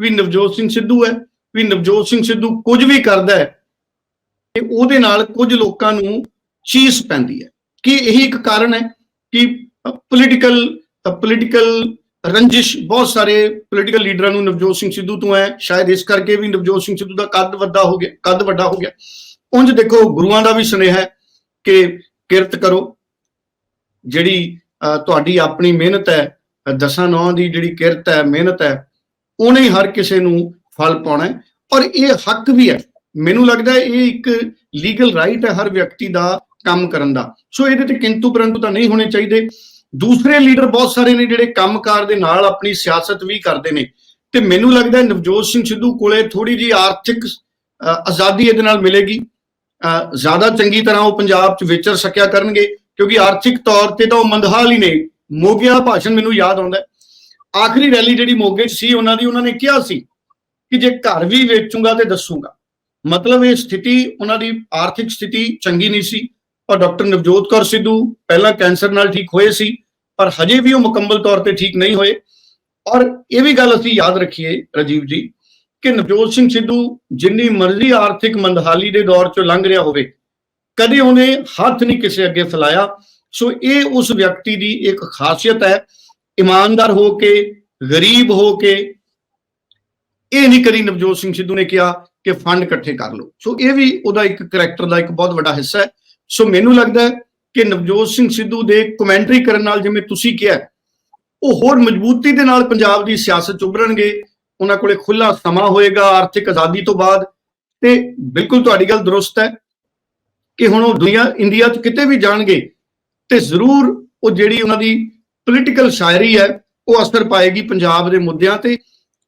ਵੀ ਨਵਜੋਤ ਸਿੰਘ ਸਿੱਧੂ ਹੈ ਵੀ ਨਵਜੋਤ ਸਿੰਘ ਸਿੱਧੂ ਕੁਝ ਵੀ ਕਰਦਾ ਹੈ ਤੇ ਉਹਦੇ ਨਾਲ ਕੁਝ ਲੋਕਾਂ ਨੂੰ ਚੀਸ ਪੈਂਦੀ ਹੈ। ਕਿ ਇਹੀ ਇੱਕ ਕਾਰਨ ਹੈ ਕਿ ਪੋਲੀਟੀਕਲ ਪੋਲੀਟੀਕਲ ਰੰਜਿਸ਼ ਬਹੁਤ ਸਾਰੇ ਪੋਲੀਟੀਕਲ ਲੀਡਰਾਂ ਨੂੰ ਨਵਜੋਤ ਸਿੰਘ ਸਿੱਧੂ ਤੋਂ ਹੈ ਸ਼ਾਇਦ ਇਸ ਕਰਕੇ ਵੀ ਨਵਜੋਤ ਸਿੰਘ ਸਿੱਧੂ ਦਾ ਕੱਦ ਵੱਡਾ ਹੋ ਗਿਆ ਕੱਦ ਵੱਡਾ ਹੋ ਗਿਆ। ਉਂਝ ਦੇਖੋ ਗੁਰੂਆਂ ਦਾ ਵੀ ਸੁਨੇਹਾ ਹੈ ਕਿ ਕਿਰਤ ਕਰੋ। ਜਿਹੜੀ ਅਹ, ਤੁਹਾਡੀ ਆਪਣੀ ਮਿਹਨਤ ਹੈ ਦਸਾਂ ਨੌਂ ਦੀ ਜਿਹੜੀ ਕਿਰਤ ਹੈ ਮਿਹਨਤ ਹੈ ਉਹਨੇ ਹਰ ਕਿਸੇ ਨੂੰ ਫਲ ਪਾਉਣਾ ਔਰ ਇਹ ਹੱਕ ਵੀ ਹੈ। ਮੈਨੂੰ ਲੱਗਦਾ ਇਹ ਇੱਕ ਲੀਗਲ ਰਾਈਟ ਹੈ ਹਰ ਵਿਅਕਤੀ ਦਾ ਕੰਮ ਕਰਨ ਦਾ। ਸੋ ਇਹਦੇ ਤੇ ਕਿੰਤੂ ਪਰੰਤੂ ਤਾਂ ਨਹੀਂ ਹੋਣੇ ਚਾਹੀਦੇ। ਦੂਸਰੇ ਲੀਡਰ ਬਹੁਤ ਸਾਰੇ ਨੇ ਜਿਹੜੇ ਕੰਮਕਾਰ ਦੇ ਨਾਲ ਆਪਣੀ ਸਿਆਸਤ ਵੀ ਕਰਦੇ ਨੇ। ਤੇ ਮੈਨੂੰ ਲੱਗਦਾ ਨਵਜੋਤ ਸਿੰਘ ਸਿੱਧੂ ਕੋਲੇ ਥੋੜੀ ਜੀ ਆਰਥਿਕ ਆਜ਼ਾਦੀ ਇਹਦੇ ਨਾਲ ਮਿਲੇਗੀ। ਜ਼ਿਆਦਾ ਚੰਗੀ ਤਰ੍ਹਾਂ ਉਹ ਪੰਜਾਬ 'ਚ ਵਿਚਰ ਸਕਿਆ ਕਰਨਗੇ। ਕਿਉਂਕਿ ਆਰਥਿਕ ਤੌਰ ਤੇ ਤਾਂ ਉਹ ਮੰਦਹਾਲ ਹੀ ਨੇ। ਮੋਗੇ ਭਾਸ਼ਣ ਮੈਨੂੰ ਯਾਦ ਆਉਂਦਾ ਆਖਰੀ ਰੈਲੀ ਜਿਹੜੀ ਮੋਗੇ 'ਚ ਸੀ, ਉਹਨਾਂ ਦੀ ਉਹਨਾਂ ਨੇ ਕਿਹਾ ਸੀ ਕਿ ਜੇ ਘਰ ਵੀ ਵੇਚੂਗਾ ਤੇ ਦੱਸੂਗਾ। ਮਤਲਬ ਇਹ ਸਥਿਤੀ, ਉਹਨਾਂ ਦੀ ਆਰਥਿਕ ਸਥਿਤੀ ਚੰਗੀ ਨਹੀਂ ਸੀ। ਔਰ ਡਾਕਟਰ ਨਵਜੋਤ ਕੌਰ ਸਿੱਧੂ ਪਹਿਲਾਂ ਕੈਂਸਰ ਨਾਲ ਠੀਕ ਹੋਏ ਸੀ, ਪਰ ਹਜੇ ਵੀ ਉਹ ਮੁਕੰਮਲ ਤੌਰ ਤੇ ਠੀਕ ਨਹੀਂ ਹੋਏ। ਔਰ ਇਹ ਵੀ ਗੱਲ ਅਸੀਂ ਯਾਦ ਰੱਖੀਏ, ਰਾਜੀਵ ਜੀ, ਕਿ ਨਵਜੋਤ ਸਿੰਘ ਸਿੱਧੂ ਜਿੰਨੀ ਮਰਜ਼ੀ ਆਰਥਿਕ ਮੰਦਹਾਲੀ ਦੇ ਦੌਰ ਚੋਂ ਲੰਘ ਰਿਹਾ ਹੋਵੇ, ਕਦੇ ਉਹਨੇ ਹੱਥ ਨਹੀਂ ਕਿਸੇ ਅੱਗੇ ਫੈਲਾਇਆ। ਸੋ ਇਹ ਉਸ ਵਿਅਕਤੀ ਦੀ ਇੱਕ ਖਾਸੀਅਤ ਹੈ ਇਮਾਨਦਾਰ ਹੋ ਕੇ, ਗਰੀਬ ਹੋ ਕੇ, ਇਹ ਨਹੀਂ ਕਰੀ ਨਵਜੋਤ ਸਿੰਘ ਸਿੱਧੂ ਨੇ ਕਿਹਾ ਕਿ ਫੰਡ ਇਕੱਠੇ ਕਰ ਲਓ। ਸੋ ਇਹ ਵੀ ਉਹਦਾ ਇੱਕ ਕੈਰੈਕਟਰ ਦਾ ਇੱਕ ਬਹੁਤ ਵੱਡਾ ਹਿੱਸਾ ਹੈ। ਸੋ ਮੈਨੂੰ ਲੱਗਦਾ ਹੈ ਕਿ ਨਵਜੋਤ ਸਿੰਘ ਸਿੱਧੂ ਦੇ ਕਮੈਂਟਰੀ ਕਰਨ ਨਾਲ ਜਿਵੇਂ ਤੁਸੀਂ ਕਿਹਾ ਉਹ ਹੋਰ ਮਜ਼ਬੂਤੀ ਦੇ ਨਾਲ ਪੰਜਾਬ ਦੀ ਸਿਆਸਤ ਚ ਉਭਰਨਗੇ, ਉਹਨਾਂ ਕੋਲੇ ਖੁੱਲਾ ਸਮਾਂ ਹੋਏਗਾ ਆਰਥਿਕ ਆਜ਼ਾਦੀ ਤੋਂ ਬਾਅਦ। ਤੇ ਬਿਲਕੁਲ ਤੁਹਾਡੀ ਗੱਲ ਦਰੁਸਤ ਹੈ ਕਿ ਹੁਣ ਉਹ ਦੁਨੀਆ, ਇੰਡੀਆ 'ਚ ਕਿਤੇ ਵੀ ਜਾਣਗੇ, ਤੇ ਜ਼ਰੂਰ ਉਹ ਜਿਹੜੀ ਉਹਨਾਂ ਦੀ ਪੋਲੀਟੀਕਲ ਸ਼ਾਇਰੀ ਹੈ, ਉਹ ਅਸਰ ਪਾਏਗੀ ਪੰਜਾਬ ਦੇ ਮੁੱਦਿਆਂ ਤੇ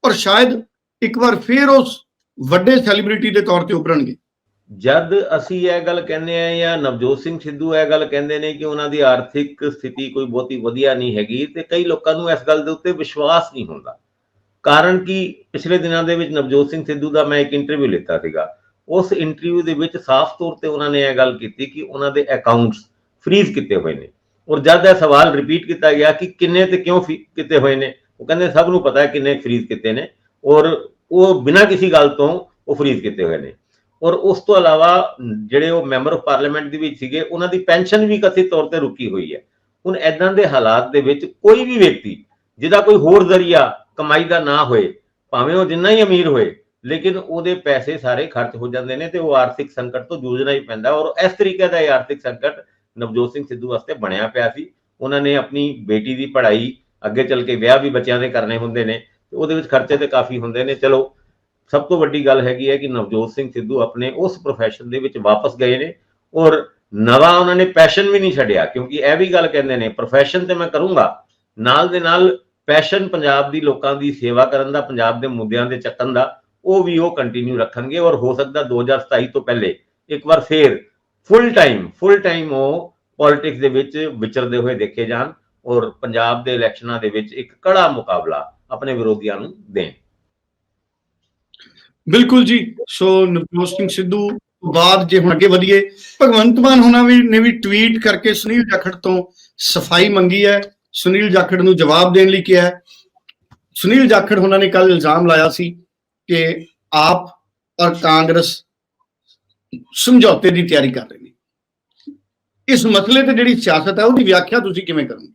ਔਰ ਸ਼ਾਇਦ ਇੱਕ ਵਾਰ ਫੇਰ ਉਸ ਵੱਡੇ ਸੈਲੀਬ੍ਰਿਟੀ ਦੇ ਤੌਰ ਤੇ ਉਭਰਨਗੇ। ਜਦ ਅਸੀਂ ਇਹ ਗੱਲ ਕਹਿੰਦੇ ਆ ਜਾਂ ਨਵਜੋਤ ਸਿੰਘ ਸਿੱਧੂ ਇਹ ਗੱਲ ਕਹਿੰਦੇ ਨੇ ਕਿ ਉਹਨਾਂ ਦੀ ਆਰਥਿਕ ਸਥਿਤੀ ਕੋਈ ਬਹੁਤੀ ਵਧੀਆ ਨਹੀਂ ਹੈਗੀ ਤੇ ਕਈ ਲੋਕਾਂ ਨੂੰ ਇਸ ਗੱਲ ਦੇ ਉੱਤੇ ਵਿਸ਼ਵਾਸ ਨਹੀਂ ਹੁੰਦਾ। ਕਾਰਨ ਕਿ? ਪਿਛਲੇ ਦਿਨਾਂ ਦੇ ਵਿੱਚ ਨਵਜੋਤ ਸਿੰਘ ਸਿੱਧੂ ਦਾ ਮੈਂ ਇੱਕ ਇੰਟਰਵਿਊ ਲਿੱਤਾ ਸੀਗਾ। ਉਸ ਇੰਟਰਵਿਊ ਦੇ ਵਿੱਚ ਸਾਫ਼ ਤੌਰ ਤੇ ਉਹਨਾਂ ਨੇ ਇਹ ਗੱਲ ਕੀਤੀ ਕਿ ਉਹਨਾਂ ਦੇ ਅਕਾਊਂਟਸ ਫ੍ਰੀਜ਼ ਕੀਤੇ ਹੋਏ ਨੇ। ਔਰ ਜਦ ਇਹ ਸਵਾਲ ਰਿਪੀਟ ਕੀਤਾ ਗਿਆ ਕਿ ਕਿੰਨੇ ਤੇ ਕਿਉਂ ਫੀ- ਕੀਤੇ ਹੋਏ ਨੇ, ਉਹ ਕਹਿੰਦੇ ਸਭ ਨੂੰ ਪਤਾ ਹੈ ਕਿੰਨੇ ਫ੍ਰੀਜ਼ ਕੀਤੇ ਨੇ ਔਰ ਉਹ ਬਿਨਾਂ ਕਿਸੇ ਗੱਲ ਤੋਂ ਉਹ ਫਰੀਜ਼ ਕੀਤੇ ਹੋਏ ਨੇ। ਔਰ ਉਸ ਤੋਂ ਇਲਾਵਾ ਜਿਹੜੇ ਉਹ ਮੈਂਬਰ ਆਫ ਪਾਰਲੀਮੈਂਟ ਦੇ ਵਿੱਚ ਸੀਗੇ, ਉਹਨਾਂ ਦੀ ਪੈਨਸ਼ਨ ਵੀ ਕਥਿਤ ਤੌਰ ਤੇ ਰੁਕੀ ਹੋਈ ਹੈ। ਹੁਣ ਐਦਾਂ ਦੇ ਹਾਲਾਤ ਦੇ ਵਿੱਚ ਕੋਈ ਵੀ ਵਿਅਕਤੀ ਜਿਹਦਾ ਕੋਈ ਹੋਰ ਜ਼ਰੀਆ ਕਮਾਈ ਦਾ ਨਾ ਹੋਏ, ਭਾਵੇਂ ਉਹ ਜਿੰਨਾ ਹੀ ਅਮੀਰ ਹੋਏ, ਲੇਕਿਨ ਉਹਦੇ ਪੈਸੇ ਸਾਰੇ ਖਰਚ ਹੋ ਜਾਂਦੇ ਨੇ ਤੇ ਉਹ ਆਰਥਿਕ ਸੰਕਟ ਤੋਂ ਜੂਝਣਾ ਹੀ ਪੈਂਦਾ ਔਰ ਇਸ ਤਰੀਕੇ ਦਾ ਇਹ ਆਰਥਿਕ ਸੰਕਟ ਨਵਜੋਤ ਸਿੰਘ ਸਿੱਧੂ ਵਾਸਤੇ ਬਣਿਆ ਪਿਆ ਸੀ। ਉਹਨਾਂ ਨੇ ਆਪਣੀ ਬੇਟੀ ਦੀ ਪੜ੍ਹਾਈ, ਅੱਗੇ ਚੱਲ ਕੇ ਵਿਆਹ ਵੀ ਬੱਚਿਆਂ ਦੇ ਕਰਨੇ ਹੁੰਦੇ ਨੇ। ਤੇ ਉਹਦੇ ਵਿੱਚ ਖਰਚੇ ਤੇ ਕਾਫੀ ਹੁੰਦੇ ਨੇ। ਚਲੋ, ਸਭ ਤੋਂ ਵੱਡੀ ਗੱਲ ਹੈਗੀ ਹੈ ਕਿ ਨਵਜੋਤ ਸਿੰਘ ਸਿੱਧੂ ਆਪਣੇ ਉਸ profession ਦੇ ਵਿੱਚ ਵਾਪਸ ਗਏ ਨੇ ਔਰ ਨਵਾਂ ਉਹਨਾਂ ਨੇ ਪੈਸ਼ਨ ਵੀ ਨਹੀਂ ਛੱਡਿਆ, ਕਿਉਂਕਿ ਇਹ ਵੀ ਗੱਲ ਕਹਿੰਦੇ ਨੇ, profession ਤੇ ਮੈਂ ਕਰੂੰਗਾ। ਨਾਲ ਦੇ ਨਾਲ ਪੈਸ਼ਨ ਪੰਜਾਬ ਦੀ ਲੋਕਾਂ ਦੀ ਸੇਵਾ ਕਰਨ ਦਾ, ਪੰਜਾਬ ਦੇ ਮੁੱਦਿਆਂ ਦੇ ਚੱਕਣ ਦਾ, ਉਹ ਵੀ ਉਹ ਕੰਟੀਨਿਊ ਰੱਖਣਗੇ ਔਰ ਹੋ ਸਕਦਾ 2027 ਤੋਂ ਪਹਿਲੇ ਇੱਕ ਵਾਰ ਫੇਰ ਫੁੱਲ ਟਾਈਮ ਫੁੱਲ ਟਾਈਮ ਉਹ ਪੋਲਿਟਿਕਸ ਦੇ ਵਿੱਚ ਵਿਚਰਦੇ ਹੋਏ ਦੇਖੇ ਜਾਣ ਔਰ ਪੰਜਾਬ ਦੇ ਇਲੈਕਸ਼ਨਾਂ ਦੇ ਵਿੱਚ ਇੱਕ ਕੜਾ ਮੁਕਾਬਲਾ ਆਪਣੇ ਵਿਰੋਧੀਆਂ ਨੂੰ ਦੇਣ। ਬਿਲਕੁਲ ਜੀ। ਸੋ ਨਵਜੋਤ ਸਿੰਘ ਸਿੱਧੂ ਤੋਂ ਬਾਅਦ ਜੇ ਹੁਣ ਅੱਗੇ ਵਧੀਏ, ਭਗਵੰਤ ਮਾਨ ਹੋਣਾ ਵੀ ਨੇ ਵੀ ਟਵੀਟ ਕਰਕੇ ਸੁਨੀਲ ਜਾਖੜ ਤੋਂ ਸਫ਼ਾਈ ਮੰਗੀ ਹੈ। ਸੁਨੀਲ ਜਾਖੜ ਨੂੰ ਜਵਾਬ ਦੇਣ ਲਈ ਕਿਹਾ ਸੁਨੀਲ ਜਾਖੜ ਹੋਣਾ ਨੇ ਕੱਲ ਇਲਜ਼ਾਮ ਲਾਇਆ ਸੀ ਕਿ ਆਪ ਔਰ ਕਾਂਗਰਸ ਸਮਝੌਤੇ ਦੀ ਤਿਆਰੀ ਕਰ ਰਹੇ ਨੇ। ਇਸ ਮਸਲੇ ਤੇ ਜਿਹੜੀ ਸਿਆਸਤ ਹੈ ਉਹਦੀ ਵਿਆਖਿਆ ਤੁਸੀਂ ਕਿਵੇਂ ਕਰੋਗੇ?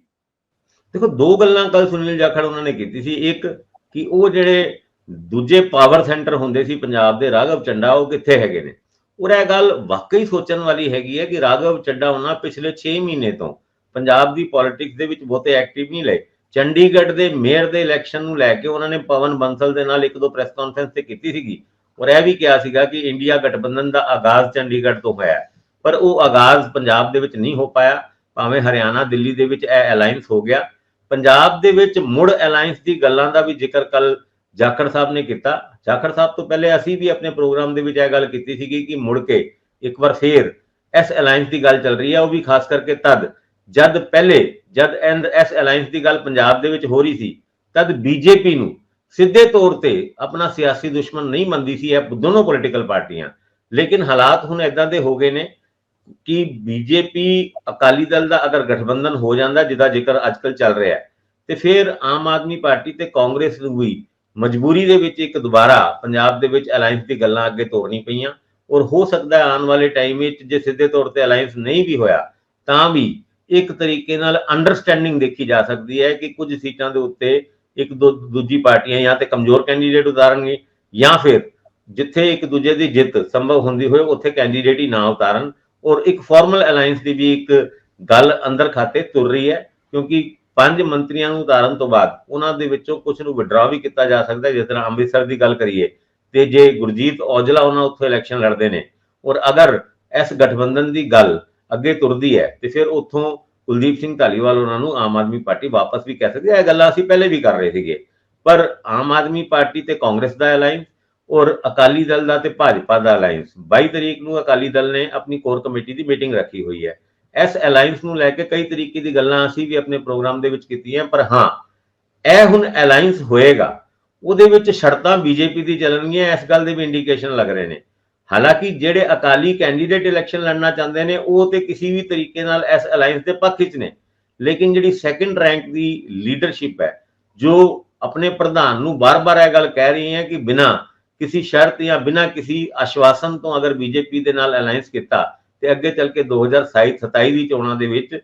ਦੇਖੋ, ਦੋ ਗੱਲਾਂ ਕੱਲ ਸੁਨੀਲ ਜਾਖੜ ਉਹਨਾਂ ਨੇ ਕੀਤੀ ਸੀ। ਇੱਕ, ਕਿ ਉਹ ਜਿਹੜੇ ਦੂਜੇ ਪਾਵਰ ਸੈਂਟਰ ਹੁੰਦੇ ਸੀ ਪੰਜਾਬ ਦੇ, ਰਾਘਵ ਚੰਡਾ, ਉਹ ਕਿੱਥੇ ਹੈਗੇ ਨੇ? ਔਰ ਇਹ ਗੱਲ ਵਾਕਈ ਸੋਚਣ ਵਾਲੀ ਹੈਗੀ ਹੈ ਕਿ ਰਾਘਵ ਚੱਡਾ ਉਹਨਾਂ ਪਿਛਲੇ 6 ਮਹੀਨੇ ਤੋਂ ਪੰਜਾਬ ਦੀ ਪੋਲਿਟਿਕਸ ਦੇ ਵਿੱਚ ਬਹੁਤੇ ਐਕਟਿਵ ਨਹੀਂ ਲਏ। ਚੰਡੀਗੜ੍ਹ ਦੇ ਮੇਅਰ ਦੇ ਇਲੈਕਸ਼ਨ ਨੂੰ ਲੈ ਕੇ ਉਹਨਾਂ ਨੇ ਪਵਨ ਬੰਸਲ ਦੇ ਨਾਲ ਇੱਕ ਦੋ ਪ੍ਰੈਸ ਕਾਨਫਰੰਸ ਤੇ ਕੀਤੀ ਸੀਗੀ। ਔਰ ਇਹ ਵੀ ਕਿਹਾ ਸੀਗਾ ਕਿ ਇੰਡੀਆ ਗਠਬੰਧਨ ਦਾ ਆਗਾਜ਼ ਚੰਡੀਗੜ੍ਹ ਤੋਂ ਹੋਇਆ ਪਰ ਉਹ ਆਗਾਜ਼ ਪੰਜਾਬ ਦੇ ਵਿੱਚ ਨਹੀਂ ਹੋ ਪਾਇਆ, ਭਾਵੇਂ ਹਰਿਆਣਾ, ਦਿੱਲੀ ਦੇ ਵਿੱਚ ਇਹ ਅਲਾਈਅੰਸ ਹੋ ਗਿਆ। ਪੰਜਾਬ ਦੇ ਵਿੱਚ ਮੁੜ ਅਲਾਈਅੰਸ ਦੀ ਗੱਲਾਂ ਦਾ ਵੀ ਜ਼ਿਕਰ ਕੱਲ ਜਾਖੜ ਸਾਹਿਬ ਨੇ ਕੀਤਾ। ਜਾਖੜ ਸਾਹਿਬ ਤੋਂ ਪਹਿਲੇ ਅਸੀਂ ਵੀ ਆਪਣੇ ਪ੍ਰੋਗਰਾਮ ਦੇ ਵਿੱਚ ਇਹ ਗੱਲ ਕੀਤੀ ਸੀਗੀ ਕਿ ਮੁੜ ਕੇ ਇੱਕ ਵਾਰ ਫੇਰ ਇਸ ਅਲਾਈਅੰਸ ਦੀ ਗੱਲ ਚੱਲ ਰਹੀ ਹੈ। ਉਹ ਵੀ ਖਾਸ ਕਰਕੇ ਤਦ, ਜਦ ਪਹਿਲੇ, ਜਦ ਐਂਡ ਇਸ ਅਲਾਈਅੰਸ ਦੀ ਗੱਲ ਪੰਜਾਬ ਦੇ ਵਿੱਚ ਹੋ ਰਹੀ ਸੀ, ਤਦ ਬੀਜੇਪੀ ਨੂੰ ਸਿੱਧੇ ਤੌਰ ਤੇ ਆਪਣਾ ਸਿਆਸੀ ਦੁਸ਼ਮਣ ਨਹੀਂ ਮੰਨਦੀ ਸੀ, ਇਹ ਦੋਨੋਂ ਪੋਲੀਟੀਕਲ ਪਾਰਟੀਆਂ। ਲੇਕਿਨ ਹਾਲਾਤ ਹੁਣ ਇਦਾਂ ਦੇ ਹੋ ਗਏ ਨੇ ਕਿ ਬੀਜੇਪੀ ਅਕਾਲੀ ਦਲ ਦਾ ਅਗਰ ਗਠਬੰਧਨ ਹੋ ਜਾਂਦਾ, ਜਿਹਦਾ ਜ਼ਿਕਰ ਅੱਜਕੱਲ ਚੱਲ ਰਿਹਾ ਹੈ, ਤੇ ਫਿਰ ਆਮ ਆਦਮੀ ਪਾਰਟੀ ਤੇ ਕਾਂਗਰਸ ਨੂੰ ਵੀ ਮਜਬੂਰੀ ਦੇ ਵਿੱਚ ਇੱਕ ਦੁਬਾਰਾ ਪੰਜਾਬ ਦੇ ਵਿੱਚ ਅਲਾਈਅੰਸ ਦੀ ਗੱਲਾਂ ਅੱਗੇ ਤੋਰਨੀ ਪਈਆਂ। ਔਰ ਹੋ ਸਕਦਾ ਹੈ ਆਉਣ ਵਾਲੇ ਟਾਈਮ ਵਿੱਚ ਜੇ ਸਿੱਧੇ ਤੌਰ ਤੇ ਅਲਾਈਅੰਸ ਨਹੀਂ ਵੀ ਹੋਇਆ, ਤਾਂ ਵੀ ਇੱਕ ਤਰੀਕੇ ਨਾਲ ਅੰਡਰਸਟੈਂਡਿੰਗ ਦੇਖੀ ਜਾ ਸਕਦੀ ਹੈ ਕਿ ਕੁਝ ਸੀਟਾਂ ਦੇ ਉੱਤੇ ਇੱਕ ਦੂਜੀ ਪਾਰਟੀਆਂ ਜਾਂ ਤੇ ਕਮਜ਼ੋਰ ਕੈਂਡੀਡੇਟ ਉਤਾਰਨਗੇ ਜਾਂ ਫਿਰ ਜਿੱਥੇ ਇੱਕ ਦੂਜੇ ਦੀ ਜਿੱਤ ਸੰਭਵ ਹੁੰਦੀ ਹੋਏ ਉੱਥੇ ਕੈਂਡੀਡੇਟ ਹੀ ਨਾ ਉਤਾਰਨ ਔਰ ਇੱਕ ਫਾਰਮਲ ਅਲਾਈਅੰਸ ਦੀ ਵੀ ਇੱਕ ਗੱਲ ਅੰਦਰ ਖਾਤੇ ਤੁਰ ਰਹੀ ਹੈ, ਕਿਉਂਕਿ ਪੰਜ ਮੰਤਰੀਆਂ ਨੂੰ ਉਤਾਰਨ ਤੋਂ ਬਾਅਦ ਉਹਨਾਂ ਦੇ ਵਿੱਚੋਂ ਕੁਝ ਨੂੰ ਵਿਡਰਾ ਵੀ ਕੀਤਾ ਜਾ ਸਕਦਾ ਜਿਸ ਤਰ੍ਹਾਂ ਅੰਮ੍ਰਿਤਸਰ ਦੀ ਗੱਲ ਕਰੀਏ ਤੇ ਜੇ ਗੁਰਜੀਤ ਔਜਲਾ ਉਹਨਾਂ ਉੱਥੋਂ ਇਲੈਕਸ਼ਨ ਲੜਦੇ ਨੇ ਔਰ ਅਗਰ ਇਸ ਗਠਬੰਧਨ ਦੀ ਗੱਲ ਅੱਗੇ ਤੁਰਦੀ ਹੈ ਤੇ ਫਿਰ ਉੱਥੋਂ ਕੁਲਦੀਪ ਸਿੰਘ ਧਾਲੀਵਾਲ ਉਹਨਾਂ ਨੂੰ ਆਮ ਆਦਮੀ ਪਾਰਟੀ ਵਾਪਸ ਵੀ ਕਹਿ ਸਕਦੀ ਹੈ। ਇਹ ਗੱਲਾਂ ਅਸੀਂ ਪਹਿਲੇ ਵੀ ਕਰ ਰਹੇ ਸੀਗੇ। ਪਰ ਆਮ ਆਦਮੀ ਪਾਰਟੀ ਤੇ ਕਾਂਗਰਸ ਦਾ ਅਲਾਈਅੰਸ ਔਰ ਅਕਾਲੀ ਦਲ ਦਾ ਤੇ ਭਾਜਪਾ ਦਾ ਅਲਾਈਅੰਸ 22 ਤਰੀਕ ਨੂੰ ਅਕਾਲੀ ਦਲ ਨੇ ਆਪਣੀ ਕੋਰ ਕਮੇਟੀ ਦੀ ਮੀਟਿੰਗ ਰੱਖੀ ਹੋਈ ਹੈ। ਇਸ ਅਲਾਈਅੰਸ ਨੂੰ ਲੈ ਕੇ ਕਈ ਤਰੀਕੇ ਦੀ ਗੱਲਾਂ ਅਸੀਂ ਵੀ ਆਪਣੇ ਪ੍ਰੋਗਰਾਮ ਦੇ ਵਿੱਚ ਕੀਤੀਆਂ, ਪਰ ਹਾਂ, ਇਹ ਹੁਣ ਅਲਾਈਅੰਸ ਹੋਏਗਾ। ਉਹਦੇ ਵਿੱਚ ਸ਼ਰਤਾਂ ਬੀਜੇਪੀ ਦੀ ਚੱਲਣਗੀਆਂ, ਇਸ ਗੱਲ ਦੇ ਵੀ ਇੰਡੀਕੇਸ਼ਨ ਲੱਗ ਰਹੇ ਨੇ। ਹਾਲਾਂਕਿ ਜਿਹੜੇ ਅਕਾਲੀ ਕੈਂਡੀਡੇਟ ਇਲੈਕਸ਼ਨ ਲੜਨਾ ਚਾਹੁੰਦੇ ਨੇ, ਉਹ ਤੇ ਕਿਸੇ ਵੀ ਤਰੀਕੇ ਨਾਲ ਇਸ ਅਲਾਈਅੰਸ ਦੇ ਪੱਖ ਵਿੱਚ ਨੇ। ਲੇਕਿਨ ਜਿਹੜੀ ਸੈਕੰਡ ਰੈਂਕ ਦੀ ਲੀਡਰਸ਼ਿਪ ਹੈ, ਜੋ ਆਪਣੇ ਪ੍ਰਧਾਨ ਨੂੰ ਬਾਰ-ਬਾਰ ਇਹ ਗੱਲ ਕਹਿ ਰਹੀ ਹੈ ਕਿ ਬਿਨਾ ਕਿਸੇ ਸ਼ਰਤ ਜਾਂ ਬਿਨਾ ਕਿਸੇ ਆਸ਼ਵਾਸਨ ਤੋਂ ਅਗਰ ਬੀਜੇਪੀ ਦੇ ਨਾਲ ਅਲਾਈਅੰਸ ਕੀਤਾ, ਤੇ ਅੱਗੇ ਚੱਲ ਕੇ 2027 27 ਦੀ ਚੋਣਾਂ ਦੇ ਵਿੱਚ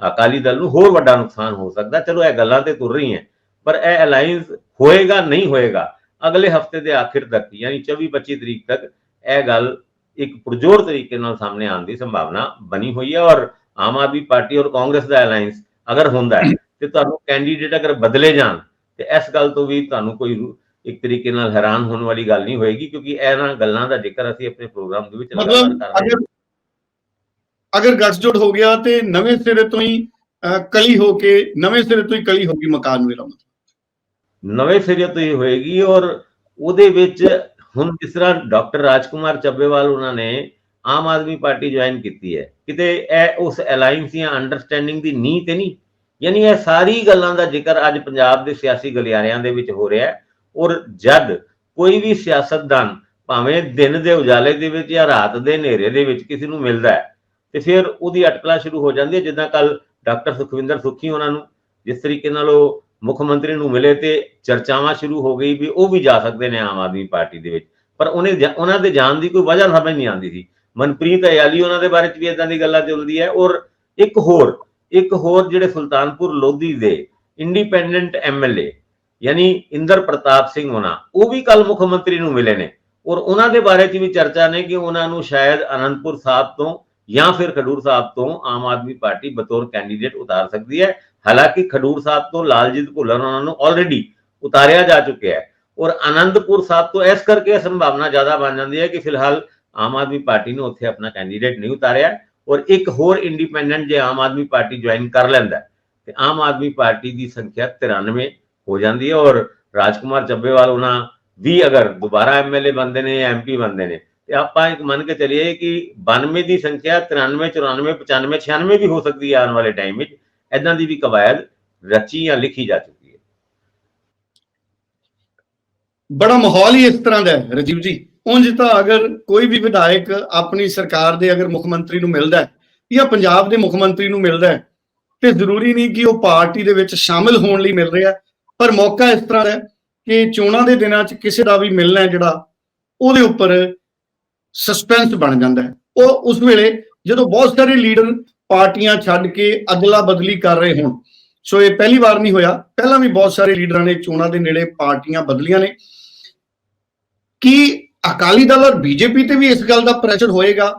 ਅਕਾਲੀ ਦਲ ਨੂੰ ਹੋਰ ਵੱਡਾ ਨੁਕਸਾਨ ਹੋ ਸਕਦਾ। ਚਲੋ ਇਹ ਗੱਲਾਂ ਤੇ ਤੁਰ ਰਹੀਆਂ, ਪਰ ਇਹ ਅਲਾਈਅੰਸ ਹੋਏਗਾ, ਨਹੀਂ ਹੋਏਗਾ, ਅਗਲੇ ਹਫ਼ਤੇ ਦੇ ਆਖਿਰ ਤੱਕ, ਯਾਨੀ 24 25 ਤਰੀਕ ਤੱਕ ਇਹ ਗੱਲ ਇੱਕ ਪੁਰਜੋਰ ਤਰੀਕੇ ਨਾਲ ਸਾਹਮਣੇ ਆਉਣ ਦੀ ਸੰਭਾਵਨਾ ਬਣੀ ਹੋਈ ਹੈ ਔਰ ਆਮ ਆਦਮੀ ਪਾਰਟੀ ਔਰ ਕਾਂਗਰਸ ਦਾ ਅਲਾਈਅੰਸ ਅਗਰ ਹੁੰਦਾ ਹੈ ਤੇ ਤੁਹਾਨੂੰ ਕੈਂਡੀਡੇਟ ਅਗਰ ਬਦਲੇ ਜਾਣ ਤੇ ਇਸ ਗੱਲ ਤੋਂ ਵੀ ਤੁਹਾਨੂੰ ਕੋਈ ਇੱਕ ਤਰੀਕੇ ਨਾਲ ਹੈਰਾਨ ਹੋਣ ਵਾਲੀ ਗੱਲ ਨਹੀਂ ਹੋਏਗੀ ਕਿਉਂਕਿ ਇਹਨਾਂ ਗੱਲਾਂ ਦਾ ਜ਼ਿਕਰ ਅਸੀਂ ਆਪਣੇ ਪ੍ਰੋਗਰਾਮ ਦੇ ਵਿੱਚ ਲਗਾਤਾਰ ਕਰ ਰਹੇ ਹਾਂ। ਅਗਰ ਅਗਰ ਗੱਠਜੋੜ ਹੋ ਗਿਆ ਤੇ ਨਵੇਂ ਸਿਰੇ ਤੋਂ ਹੀ ਕਲੀ ਹੋ ਕੇ ਨਵੇਂ ਸਿਰੇ ਤੋਂ ਹੀ ਕਲੀ ਹੋਗੀ ਮਕਾਨ ਮੇਰਾ ਮਤਲਬ। ਨਵੇਂ ਸਿਰੇ ਤੋਂ ਹੀ ਹੋਏਗੀ ਔਰ ਉਹਦੇ ਵਿੱਚ ਹੁਣ ਜਿਸ ਤਰ੍ਹਾਂ ਡਾਕਟਰ ਰਾਜਕੁਮਾਰ ਚੱਬੇਵਾਲ ਉਹਨਾਂ ਨੇ ਆਮ ਆਦਮੀ ਪਾਰਟੀ ਜੁਆਇਨ ਕੀਤੀ ਹੈ, ਕਿਤੇ ਇਹ ਉਸ ਅਲਾਈਅੰਸ ਜਾਂ ਅੰਡਰਸਟੈਂਡਿੰਗ ਦੀ ਨੀਂਹ ਤੇ ਨਹੀਂ? ਯਾਨੀ ਇਹ ਸਾਰੀ ਗੱਲਾਂ ਦਾ ਜ਼ਿਕਰ ਅੱਜ ਪੰਜਾਬ ਦੇ ਸਿਆਸੀ ਗਲਿਆਰਿਆਂ ਦੇ ਵਿੱਚ ਹੋ ਰਿਹਾ ਹੈ ਔਰ ਜਦ ਕੋਈ ਵੀ ਸਿਆਸਤਦਾਨ ਭਾਵੇਂ ਦਿਨ ਦੇ ਉਜਾਲੇ ਦੇ ਵਿੱਚ ਜਾਂ ਰਾਤ ਦੇ ਹਨੇਰੇ ਦੇ ਵਿੱਚ ਕਿਸੇ ਨੂੰ ਮਿਲਦਾ ਹੈ, ਤੇ ਫਿਰ ਉਹਦੀ ਅਟਕਲਾਂ ਸ਼ੁਰੂ ਹੋ ਜਾਂਦੀ ਹੈ ਜਿੱਦਾਂ ਕੱਲ ਡਾਕਟਰ ਸੁਖਵਿੰਦਰ ਸੁਖੀ ਉਹਨਾਂ ਨੂੰ, ਜਿਸ ਤਰੀਕੇ ਨਾਲ ਉਹ ਮੁੱਖ ਮੰਤਰੀ ਨੂੰ ਮਿਲੇ ਤੇ ਚਰਚਾਵਾਂ ਸ਼ੁਰੂ ਹੋ ਗਈ ਵੀ ਉਹ ਵੀ ਜਾ ਸਕਦੇ ਨੇ ਆਮ ਆਦਮੀ ਪਾਰਟੀ ਦੇ ਵਿੱਚ। ਪਰ ਉਹਨੇ ਉਹਨਾਂ ਦੇ ਜਾਣ ਦੀ ਕੋਈ ਵਜ੍ਹਾ ਸਮਝ ਨਹੀਂ ਆਉਂਦੀ ਸੀ। ਮਨਪ੍ਰੀਤ ਅਯਾਲੀ ਉਹਨਾਂ ਦੇ ਬਾਰੇ ਚ ਵੀ ਇਦਾਂ ਦੀ ਗੱਲਾਂ ਚੱਲਦੀ ਹੈ ਔਰ ਇੱਕ ਹੋਰ ਇੱਕ ਹੋਰ ਜਿਹੜੇ ਸੁਲਤਾਨਪੁਰ ਲੋਧੀ ਦੇ ਇੰਡੀਪੈਂਡੈਂਟ ਐਮਐਲਏ ਯਾਨੀ ਇੰਦਰ ਪ੍ਰਤਾਪ ਸਿੰਘ ਹੋਣਾ, ਉਹ ਵੀ ਕੱਲ ਮੁੱਖ ਮੰਤਰੀ ਨੂੰ ਮਿਲੇ ਨੇ। ਔਰ ਉਹਨਾਂ ਦੇ ਬਾਰੇ ਚ ਵੀ ਚਰਚਾ ਨੇ ਕਿ ਉਹਨਾਂ ਨੂੰ ਸ਼ਾਇਦ ਅਨੰਦਪੁਰ ਸਾਹਿਬ ਤੋਂ ਜਾਂ ਫਿਰ ਖਡੂਰ ਸਾਹਿਬ ਤੋਂ ਆਮ ਆਦਮੀ ਪਾਰਟੀ ਬਤੌਰ ਕੈਂਡੀਡੇਟ ਉਤਾਰ ਸਕਦੀ ਹੈ। ਹਾਲਾਂਕਿ ਖਡੂਰ ਸਾਹਿਬ ਤੋਂ ਲਾਲਜੀਤ ਭੁੱਲਰ ਉਹਨਾਂ ਨੂੰ ਆਲਰੇਡੀ ਉਤਾਰਿਆ ਜਾ ਚੁੱਕਿਆ ਹੈ ਔਰ ਆਨੰਦਪੁਰ ਸਾਹਿਬ ਤੋਂ ਇਸ ਕਰਕੇ ਸੰਭਾਵਨਾ ਜ਼ਿਆਦਾ ਬਣ ਜਾਂਦੀ ਹੈ ਕਿ ਫਿਲਹਾਲ ਆਮ ਆਦਮੀ ਪਾਰਟੀ ਨੇ ਉੱਥੇ ਆਪਣਾ ਕੈਂਡੀਡੇਟ ਨਹੀਂ ਉਤਾਰਿਆ ਔਰ ਇੱਕ ਹੋਰ ਇੰਡੀਪੈਂਡੈਂਟ ਜੇ ਆਮ ਆਦਮੀ ਪਾਰਟੀ ਜੁਆਇਨ ਕਰ ਲੈਂਦਾ ਹੈ, ਤੇ ਆਮ ਆਦਮੀ ਪਾਰਟੀ ਦੀ ਸੰਖਿਆ 93 ਹੋ ਜਾਂਦੀ ਹੈ ਔਰ ਰਾਜਕੁਮਾਰ ਚੱਬੇਵਾਲ ਉਹਨਾਂ ਵੀ ਅਗਰ ਦੁਬਾਰਾ ਐਮਐਲਏ ਬਣਦੇ ਨੇ ਜਾਂ ਐਮਪੀ ਬਣਦੇ ਨੇ ਤੇ ਆਪਾਂ ਇੱਕ ਮੰਨ ਕੇ ਚੱਲੀਏ ਕਿ 92 ਦੀ ਸੰਖਿਆ 93 94 95 96 ਵੀ ਹੋ ਸਕਦੀ ਹੈ ਆਉਣ ਵਾਲੇ ਟਾਈਮ ਵਿੱਚ ਐਦਾਂ ਦੀ ਵੀ ਕਵਾਇਦ ਰਚੀ ਜਾਂ ਲਿਖੀ ਜਾ ਚੁੱਕੀ ਹੈ। ਬੜਾ ਮਾਹੌਲ ਹੀ ਇਸ ਤਰ੍ਹਾਂ ਦਾ ਹੈ, ਰਜੀਵ ਜੀ। ਉਂਝ ਤਾਂ ਅਗਰ ਕੋਈ ਵੀ ਵਿਧਾਇਕ ਆਪਣੀ ਸਰਕਾਰ ਦੇ ਅਗਰ ਮੁੱਖ ਮੰਤਰੀ ਨੂੰ ਮਿਲਦਾ ਹੈ ਜਾਂ ਪੰਜਾਬ ਦੇ ਮੁੱਖ ਮੰਤਰੀ ਨੂੰ ਮਿਲਦਾ ਹੈ, ਤੇ ਜ਼ਰੂਰੀ ਨਹੀਂ ਕਿ ਉਹ ਪਾਰਟੀ ਦੇ ਵਿੱਚ ਸ਼ਾਮਿਲ ਹੋਣ ਲਈ ਮਿਲ ਰਿਹਾ ਪਰ ਮੌਕਾ ਇਸ ਤਰ੍ਹਾਂ ਦਾ ਕਿ ਚੋਣਾਂ ਦੇ ਦਿਨਾਂ 'ਚ ਕਿਸੇ ਦਾ ਵੀ ਮਿਲਣਾ ਹੈ ਜਿਹੜਾ, ਉਹਦੇ ਉੱਪਰ ਸਸਪੈਂਸ ਬਣ ਜਾਂਦਾ ਹੈ। ਉਹ ਉਸ ਵੇਲੇ ਜਦੋਂ ਬਹੁਤ ਸਾਰੇ ਲੀਡਰ ਪਾਰਟੀਆਂ ਛੱਡ ਕੇ ਅਦਲਾ ਬਦਲੀ ਕਰ ਰਹੇ ਹੋਣ। ਸੋ ਇਹ ਪਹਿਲੀ ਵਾਰ ਨਹੀਂ ਹੋਇਆ। ਪਹਿਲਾਂ ਵੀ ਬਹੁਤ ਸਾਰੇ ਲੀਡਰਾਂ ਨੇ ਚੋਣਾਂ ਦੇ ਨੇੜੇ ਪਾਰਟੀਆਂ ਬਦਲੀਆਂ ਨੇ। ਕੀ ਅਕਾਲੀ ਦਲ ਔਰ ਬੀਜੇਪੀ ਤੇ ਵੀ ਇਸ ਗੱਲ ਦਾ ਪ੍ਰੈਸ਼ਰ ਹੋਏਗਾ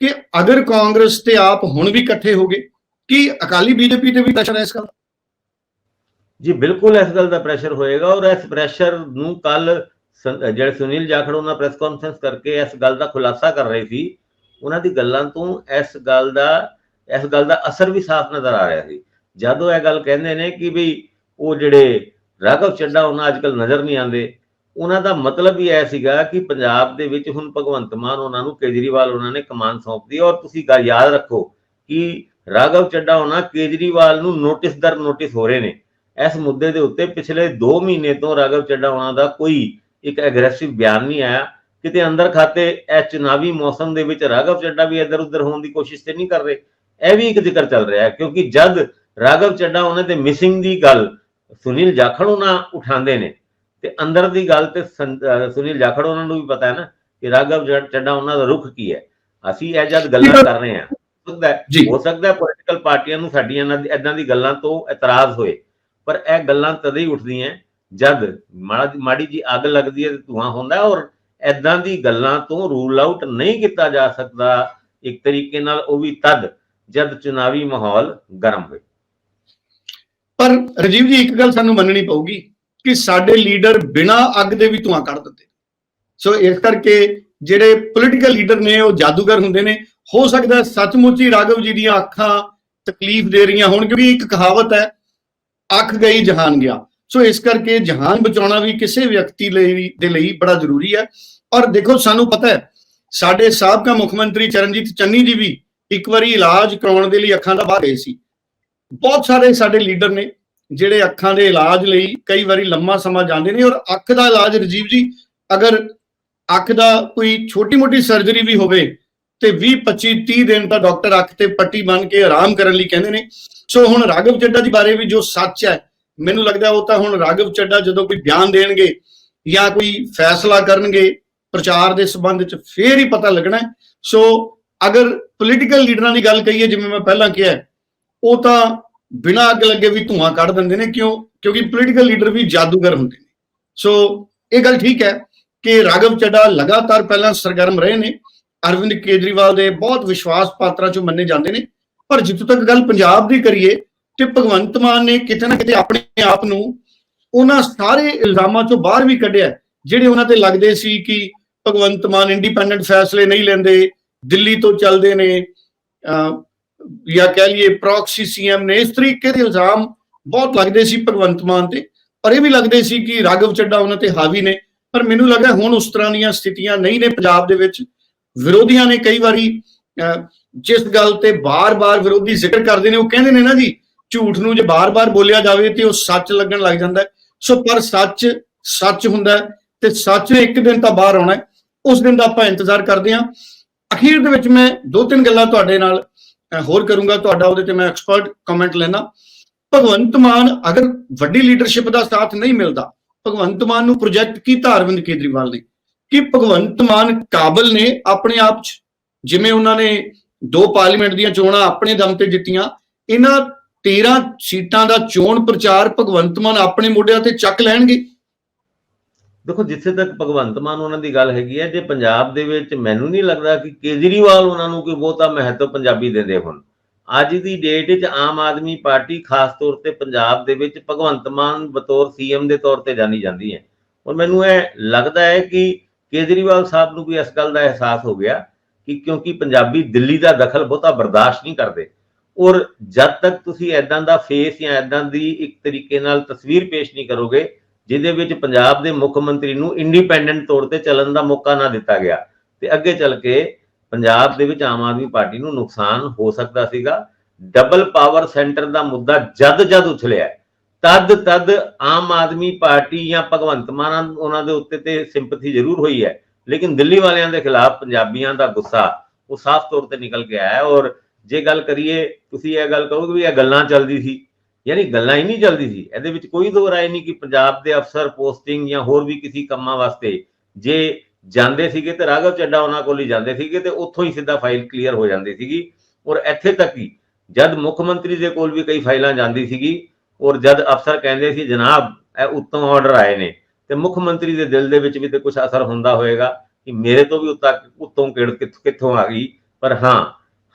ਕਿ ਅਗਰ ਕਾਂਗਰਸ ਤੇ ਆਪ ਹੁਣ ਵੀ ਇਕੱਠੇ ਹੋ ਗਏ, ਕੀ ਅਕਾਲੀ ਬੀਜੇਪੀ ਤੇ ਵੀ ਪ੍ਰੈਸ਼ਰ ਹੈ ਇਸ ਗੱਲ ਜੀ, ਬਿਲਕੁਲ ਇਸ ਗੱਲ ਦਾ ਪ੍ਰੈਸ਼ਰ ਹੋਏਗਾ ਔਰ ਇਸ ਪ੍ਰੈਸ਼ਰ ਨੂੰ ਕੱਲ ਜਿਹੜੇ ਸੁਨੀਲ ਜਾਖੜ ਉਹਨਾਂ ਪ੍ਰੈਸ ਕਾਨਫਰੰਸ ਕਰਕੇ ਇਸ ਗੱਲ ਦਾ ਖੁਲਾਸਾ ਕਰ ਰਹੇ ਸੀ। ਉਹਨਾਂ ਦੀ ਗੱਲਾਂ ਤੋਂ ਇਸ ਗੱਲ ਦਾ ਇਸ ਗੱਲ ਦਾ ਅਸਰ ਵੀ ਸਾਫ਼ ਨਜ਼ਰ ਆ ਰਿਹਾ ਸੀ। ਜਦੋਂ ਇਹ ਗੱਲ ਕਹਿੰਦੇ ਨੇ ਕਿ ਵੀ ਉਹ ਜਿਹੜੇ ਰਾਘਵ ਚੱਡਾ, ਉਹਨਾਂ ਅੱਜਕੱਲ ਨਜ਼ਰ ਨਹੀਂ ਆਉਂਦੇ, ਉਹਨਾਂ ਦਾ ਮਤਲਬ ਹੀ ਇਹ ਸੀਗਾ ਕਿ ਪੰਜਾਬ ਦੇ ਵਿੱਚ ਹੁਣ ਭਗਵੰਤ ਮਾਨ ਉਹਨਾਂ ਨੂੰ ਕੇਜਰੀਵਾਲ ਉਹਨਾਂ ਨੇ ਕਮਾਨ ਸੌਂਪਦੀ ਔਰ ਤੁਸੀਂ ਗੱਲ ਯਾਦ ਰੱਖੋ ਕਿ ਰਾਘਵ ਚੱਡਾ ਉਹਨਾਂ ਕੇਜਰੀਵਾਲ ਨੂੰ ਨੋਟਿਸ ਦਰ ਨੋਟਿਸ ਹੋ ਰਹੇ ਨੇ। ਇਸ ਮੁੱਦੇ ਦੇ ਉੱਤੇ ਪਿਛਲੇ 2 ਮਹੀਨੇ ਤੋਂ ਰਾਘਵ ਚੱਡਾ ਉਹਨਾਂ ਦਾ ਕੋਈ ਇੱਕ ਐਗਰੈਸਿਵ ਬਿਆਨ ਨਹੀਂ ਆਇਆ। ਕਿਤੇ ਅੰਦਰ ਖਾਤੇ ਇਹ ਚੁਣਾਵੀ ਮੌਸਮ ਦੇ ਵਿੱਚ ਰਾਘਵ ਚੱਡਾ ਵੀ ਇੱਧਰ ਉੱਧਰ ਹੋਣ ਦੀ ਕੋਸ਼ਿਸ਼ ਤੇ ਨਹੀਂ ਕਰ ਰਹੇ। ਇਹ ਵੀ ਇੱਕ ਜ਼ਿਕਰ ਚੱਲ ਰਿਹਾ ਹੈ ਕਿਉਂਕਿ ਜਦ ਰਾਘਵ ਚੱਡਾ ਉਹਨਾਂ ਦੇ ਮਿਸਿੰਗ ਦੀ ਗੱਲ ਸੁਨੀਲ ਜਾਖੜ ਉਹਨਾਂ ਉਠਾਉਂਦੇ ਨੇ ਤੇ ਅੰਦਰ ਦੀ ਗੱਲ ਤੇ ਸੁਨੀਲ ਜਾਖੜ ਉਹਨਾਂ ਨੂੰ ਵੀ ਪਤਾ ਹੈ ਨਾ ਕਿ ਰਾਘਵ ਚੱਡਾ ਉਹਨਾਂ ਦਾ ਰੁਖ ਕੀ ਹੈ। ਅਸੀਂ ਇਹ ਜਦ ਗੱਲਾਂ ਕਰ ਰਹੇ ਹਾਂ ਸਕਦਾ ਹੈ ਸਕਦਾ ਹੈ ਪੋਲੀਟੀਕਲ ਪਾਰਟੀਆਂ ਨੂੰ ਸਾਡੀਆਂ ਦੀ ਇਦਾਂ ਦੀ ਗੱਲਾਂ ਤੋਂ ਇਤਰਾਜ਼ ਹੋਏ ਪਰ ਇਹ ਗੱਲਾਂ ਤਦ ਹੀ ਉੱਠਦੀਆਂ ਜਦ ਮਾੜਾ- ਮਾੜੀ ਜੀ ਅੱਗ ਲੱਗਦੀ ਹੈ ਤੇ ਧੂਆਂ ਹੁੰਦਾ ਔਰ ਇਦਾਂ ਦੀ ਗੱਲਾਂ ਤੋਂ ਰੂਲ ਆਊਟ ਨਹੀਂ ਕੀਤਾ ਜਾ ਸਕਦਾ ਇੱਕ ਤਰੀਕੇ ਨਾਲ ਉਹ ਵੀ ਤਦ ਜਦ ਚੁਣਾਵੀ ਮਾਹੌਲ ਗਰਮ ਹੋਏ। ਪਰ ਰਜੀਵ ਜੀ, ਇੱਕ ਗੱਲ ਸਾਨੂੰ ਮੰਨਣੀ ਪਊਗੀ ਕਿ ਸਾਡੇ ਲੀਡਰ ਬਿਨਾਂ ਅੱਗ ਦੇ ਵੀ ਧੂਆਂ ਕੱਢ ਦਿੰਦੇ। ਸੋ ਇਸ ਕਰਕੇ ਜਿਹੜੇ ਪੋਲੀਟੀਕਲ ਲੀਡਰ ਨੇ, ਉਹ ਜਾਦੂਗਰ ਹੁੰਦੇ ਨੇ। ਹੋ ਸਕਦਾ ਹੈ ਸੱਚਮੁੱਚ ਹੀ ਰਾਘਵ ਜੀ ਦੀਆਂ ਅੱਖਾਂ ਤਕਲੀਫ ਦੇ ਰਹੀਆਂ ਹੋਣ, ਕਿਉਂਕਿ ਇੱਕ ਕਹਾਵਤ ਹੈ, ਅੱਖ ਗਈ, ਜਹਾਨ ਗਿਆ। ਸੋ ਇਸ ਕਰਕੇ ਜਹਾਨ ਬਚਾਉਣਾ ਵੀ ਕਿਸੇ ਵਿਅਕਤੀ ਲਈ ਦੇ ਲਈ ਬੜਾ ਜ਼ਰੂਰੀ ਹੈ। ਔਰ ਦੇਖੋ, ਸਾਨੂੰ ਪਤਾ ਹੈ, ਸਾਡੇ ਸਾਬਕਾ ਮੁੱਖ ਮੰਤਰੀ ਚਰਨਜੀਤ ਚੰਨੀ ਜੀ ਵੀ ਇੱਕ ਵਾਰੀ ਇਲਾਜ ਕਰਾਉਣ ਦੇ ਲਈ ਅੱਖਾਂ ਦਾ ਬਾਹਰ ਗਏ ਸੀ। ਬਹੁਤ ਸਾਰੇ ਸਾਡੇ ਲੀਡਰ ਨੇ ਜਿਹੜੇ ਅੱਖਾਂ ਦੇ ਇਲਾਜ ਲਈ ਕਈ ਵਾਰੀ ਲੰਮਾ ਸਮਾਂ ਜਾਂਦੇ ਨੇ ਔਰ ਅੱਖ ਦਾ ਇਲਾਜ, ਰਜੀਵ ਜੀ, ਅਗਰ ਅੱਖ ਦਾ ਕੋਈ ਛੋਟੀ-ਮੋਟੀ ਸਰਜਰੀ ਵੀ ਹੋਵੇ ਤੇ 20 25 30 ਦਿਨ ਤਾਂ ਡਾਕਟਰ ਅੱਖ ਤੇ ਪੱਟੀ ਬੰਨ ਕੇ ਆਰਾਮ ਕਰਨ ਲਈ ਕਹਿੰਦੇ ਨੇ। ਸੋ ਹੁਣ ਰਾਘਵ ਚੱਡਾ ਦੀ ਬਾਰੇ ਵੀ ਜੋ ਸੱਚ ਹੈ, ਮੈਨੂੰ ਲੱਗਦਾ ਉਹ ਤਾਂ ਹੁਣ ਰਾਘਵ ਚੱਡਾ ਜਦੋਂ ਕੋਈ ਬਿਆਨ ਦੇਣਗੇ ਜਾਂ ਕੋਈ ਫੈਸਲਾ ਕਰਨਗੇ, ਪ੍ਰਚਾਰ ਦੇ ਸੰਬੰਧ ਚ ਫੇਰ ਹੀ ਪਤਾ ਲੱਗਣਾ ਸੋ ਅਗਰ ਪੋਲੀਟੀਕਲ ਲੀਡਰਾਂ ਦੀ ਗੱਲ ਕਹੀਏ, ਜਿਵੇਂ ਮੈਂ ਪਹਿਲਾਂ ਕਿਹਾ, ਉਹ ਤਾਂ ਬਿਨਾਂ ਅੱਗ ਲੱਗੇ ਵੀ ਧੂਆਂ ਕੱਢ ਦਿੰਦੇ ਨੇ, ਕਿਉਂ? ਕਿਉਂਕਿ ਪੋਲੀਟੀਕਲ ਲੀਡਰ ਵੀ ਜਾਦੂਗਰ ਹੁੰਦੇ ਨੇ। ਸੋ ਇਹ ਗੱਲ ਠੀਕ ਹੈ ਕਿ ਰਾਘਵ ਚੱਡਾ ਲਗਾਤਾਰ ਪਹਿਲਾਂ ਸਰਗਰਮ ਰਹੇ ਨੇ। ਅਰਵਿੰਦ ਕੇਜਰੀਵਾਲ ਦੇ ਬਹੁਤ ਵਿਸ਼ਵਾਸ ਪਾਤਰਾਂ ਚੋਂ ਮੰਨੇ ਜਾਂਦੇ ਨੇ। ਪਰ ਜਿੱਥੋਂ ਤੱਕ ਗੱਲ ਪੰਜਾਬ ਦੀ ਕਰੀਏ, ਤੇ ਭਗਵੰਤ ਮਾਨ ਨੇ ਕਿਤੇ ਨਾ ਕਿਤੇ ਆਪਣੇ ਆਪ ਨੂੰ ਉਹਨਾਂ ਸਾਰੇ ਇਲਜ਼ਾਮਾਂ ਚੋਂ ਬਾਹਰ ਵੀ ਕੱਢਿਆ, ਜਿਹੜੇ ਉਹਨਾਂ ਤੇ ਲੱਗਦੇ ਸੀ ਕਿ ਭਗਵੰਤ ਮਾਨ ਇੰਡੀਪੈਂਡੈਂਟ ਫੈਸਲੇ ਨਹੀਂ ਲੈਂਦੇ ਦਿੱਲੀ ਤੋਂ ਚੱਲਦੇ ਨੇ ਅਹ, ਜਾਂ ਕਹਿ ਲਈਏ ਪ੍ਰੌਕਸੀ ਸੀਐਮ ਨੇ ਇਸ ਤਰੀਕੇ ਦੇ ਇਲਜ਼ਾਮ ਬਹੁਤ ਲੱਗਦੇ ਸੀ ਭਗਵੰਤ ਮਾਨ ਤੇ ਪਰ ਇਹ ਵੀ ਲੱਗਦੇ ਸੀ ਕਿ ਰਾਘਵ ਚੱਡਾ ਉਹਨਾਂ ਤੇ ਹਾਵੀ ਨੇ ਪਰ ਮੈਨੂੰ ਲੱਗਦਾ ਹੁਣ ਉਸ ਤਰ੍ਹਾਂ ਦੀਆਂ ਸਥਿਤੀਆਂ ਨਹੀਂ ਨੇ ਪੰਜਾਬ ਦੇ ਵਿੱਚ। ਵਿਰੋਧੀਆਂ ਨੇ ਕਈ ਵਾਰੀ ਅਹ, ਜਿਸ ਗੱਲ ਤੇ ਬਾਰ-ਬਾਰ ਵਿਰੋਧੀ ਜ਼ਿਕਰ ਕਰਦੇ ਨੇ ਉਹ ਕਹਿੰਦੇ ਨੇ ਨਾ ਜੀ ਝੂਠ ਨੂੰ ਜੇ ਬਾਰ-ਬਾਰ ਬੋਲਿਆ ਜਾਵੇ ਤੇ ਉਹ ਸੱਚ ਲੱਗਣ ਲੱਗ ਜਾਂਦਾ ਸੋ ਪਰ ਸੱਚ ਸੱਚ ਹੁੰਦਾ ਤੇ ਸੱਚ ਨੇ ਇੱਕ ਦਿਨ ਤਾਂ ਬਾਹਰ ਆਉਣਾ ਉਸ ਦਿਨ ਦਾ ਆਪਾਂ ਇੰਤਜ਼ਾਰ ਕਰਦੇ ਹਾਂ। ਅਖੀਰ ਦੇ ਵਿੱਚ ਮੈਂ ਦੋ ਤਿੰਨ ਗੱਲਾਂ ਤੁਹਾਡੇ ਨਾਲ ਹੋਰ ਕਰੂੰਗਾ। ਤੁਹਾਡਾ ਉਹਦੇ ਤੇ ਮੈਂ ਐਕਸਪਰਟ ਕਮੈਂਟ ਲੈਣਾ ਭਗਵੰਤ ਮਾਨ ਅਗਰ ਵੱਡੀ ਲੀਡਰਸ਼ਿਪ ਦਾ ਸਾਥ ਨਹੀਂ ਮਿਲਦਾ, ਭਗਵੰਤ ਮਾਨ ਨੂੰ ਪ੍ਰੋਜੈਕਟ ਕੀਤਾ ਅਰਵਿੰਦ ਕੇਜਰੀਵਾਲ ਨੇ? ਕਿ ਭਗਵੰਤ ਮਾਨ ਕਾਬਲ ਨੇ ਆਪਣੇ ਆਪ ਚ? ਜਿਵੇਂ ਉਹਨਾਂ ਨੇ ਦੋ ਪਾਰਲੀਮੈਂਟ ਦੀਆਂ ਚੋਣਾਂ ਆਪਣੇ ਦਮ ਤੇ ਜਿੱਤੀਆਂ, ਇਹਨਾਂ 13 ਸੀਟਾਂ ਦਾ ਚੋਣ ਪ੍ਰਚਾਰ ਭਗਵੰਤ ਮਾਨ ਆਪਣੇ ਮੋਢਿਆਂ ਤੇ ਚੱਕ ਲੈਣਗੇ? ਦੇਖੋ, ਜਿੱਥੇ ਤੱਕ ਭਗਵੰਤ ਮਾਨ ਉਹਨਾਂ ਦੀ ਗੱਲ ਹੈਗੀ ਹੈ, ਜੇ ਪੰਜਾਬ ਦੇ ਵਿੱਚ ਮੈਨੂੰ ਨਹੀਂ ਲੱਗਦਾ ਕਿ ਕੇਜਰੀਵਾਲ ਉਹਨਾਂ ਨੂੰ ਕੋਈ ਬਹੁਤਾ ਮਹੱਤਵ ਪੰਜਾਬੀ ਦਿੰਦੇ ਹੁਣ। ਅੱਜ ਦੀ ਡੇਟ 'ਚ ਆਮ ਆਦਮੀ ਪਾਰਟੀ ਖਾਸ ਤੌਰ ਤੇ ਪੰਜਾਬ ਦੇ ਵਿੱਚ ਭਗਵੰਤ ਮਾਨ ਬਤੌਰ ਸੀਐਮ ਦੇ ਤੌਰ ਤੇ ਜਾਣੀ ਜਾਂਦੀ ਹੈ। ਔਰ ਮੈਨੂੰ ਇਹ ਲੱਗਦਾ ਹੈ ਕਿ ਕੇਜਰੀਵਾਲ ਸਾਹਿਬ ਨੂੰ ਵੀ ਇਸ ਗੱਲ ਦਾ ਅਹਿਸਾਸ ਹੋ ਗਿਆ ਕਿ ਕਿਉਂਕਿ ਪੰਜਾਬੀ ਦਿੱਲੀ ਦਾ ਦਖਲ ਬਹੁਤਾ ਬਰਦਾਸ਼ਤ ਨਹੀਂ ਕਰਦੇ। ਔਰ ਜਦ ਤੱਕ ਤੁਸੀਂ ਐਦਾਂ ਦਾ ਫੇਸ ਜਾਂ ਐਦਾਂ ਦੀ ਇੱਕ ਤਰੀਕੇ ਨਾਲ ਤਸਵੀਰ ਪੇਸ਼ ਨਹੀਂ ਕਰੋਗੇ ਜਿਹਦੇ ਵਿੱਚ ਪੰਜਾਬ ਦੇ ਮੁੱਖ ਮੰਤਰੀ ਨੂੰ ਇੰਡੀਪੈਂਡੈਂਟ ਤੌਰ ਤੇ ਚੱਲਣ ਦਾ ਮੌਕਾ ਨਾ ਦਿੱਤਾ ਗਿਆ ਤੇ ਅੱਗੇ ਚੱਲ ਕੇ ਪੰਜਾਬ ਦੇ ਵਿੱਚ ਆਮ ਆਦਮੀ ਪਾਰਟੀ ਨੂੰ ਨੁਕਸਾਨ ਹੋ ਸਕਦਾ ਸੀਗਾ। ਡਬਲ ਪਾਵਰ ਸੈਂਟਰ ਦਾ ਮੁੱਦਾ ਜਦ ਜਦ ਉਛਲਿਆ, ਤਦ ਤਦ ਆਮ ਆਦਮੀ ਪਾਰਟੀ ਜਾਂ ਭਗਵੰਤ ਮਾਨ ਉਹਨਾਂ ਦੇ ਉੱਤੇ ਤੇ ਸਿੰਪਥੀ ਜ਼ਰੂਰ ਹੋਈ ਹੈ, ਲੇਕਿਨ ਦਿੱਲੀ ਵਾਲਿਆਂ ਦੇ ਖਿਲਾਫ ਪੰਜਾਬੀਆਂ ਦਾ ਗੁੱਸਾ ਉਹ ਸਾਫ਼ ਤੌਰ ਤੇ ਨਿਕਲ ਕੇ ਆਇਆ ਹੈ ਔਰ ਜੇ ਗੱਲ ਕਰੀਏ, ਤੁਸੀਂ ਇਹ ਗੱਲ ਕਹੋਗੇ ਵੀ ਇਹ ਗੱਲਾਂ ਚੱਲਦੀ ਸੀ। ਯਾਨੀ ਗੱਲਾਂ ਹੀ ਨਹੀਂ ਚੱਲਦੀ ਸੀ। ਇਹਦੇ ਵਿੱਚ ਕੋਈ ਦੋ ਰਾਏ ਨਹੀਂ ਕਿ ਪੰਜਾਬ ਦੇ ਅਫਸਰ ਪੋਸਟਿੰਗ ਜਾਂ ਹੋਰ ਵੀ ਕਿਸੇ ਕੰਮਾਂ ਵਾਸਤੇ ਜੇ ਜਾਂਦੇ ਸੀਗੇ ਤੇ ਰਾਘਵ ਚੱਡਾ ਉਹਨਾਂ ਕੋਲ ਹੀ ਜਾਂਦੇ ਸੀਗੇ ਤੇ ਉੱਥੋਂ ਹੀ ਸਿੱਧਾ ਫਾਈਲ ਕਲੀਅਰ ਹੋ ਜਾਂਦੀ ਸੀਗੀ ਔਰ ਇੱਥੇ ਤੱਕ ਹੀ ਜਦ ਮੁੱਖ ਮੰਤਰੀ ਦੇ ਕੋਲ ਵੀ ਕਈ ਫਾਈਲਾਂ ਜਾਂਦੀ ਸੀਗੀ ਔਰ ਜਦ ਅਫਸਰ ਕਹਿੰਦੇ ਸੀ, ਜਨਾਬ, ਇਹ ਉੱਤੋਂ ਆਰਡਰ ਆਏ ਨੇ। ਤੇ ਮੁੱਖ ਮੰਤਰੀ ਦੇ ਦਿਲ ਦੇ ਵਿੱਚ ਵੀ ਤੇ ਕੁਝ ਅਸਰ ਹੁੰਦਾ ਹੋਏਗਾ ਕਿ ਮੇਰੇ ਤੋਂ ਵੀ ਉੱਤਾ ਉੱਤੋਂ ਕਿਹੜ ਕਿੱਥੋਂ- ਕਿੱਥੋਂ ਆ ਗਈ। ਪਰ ਹਾਂ,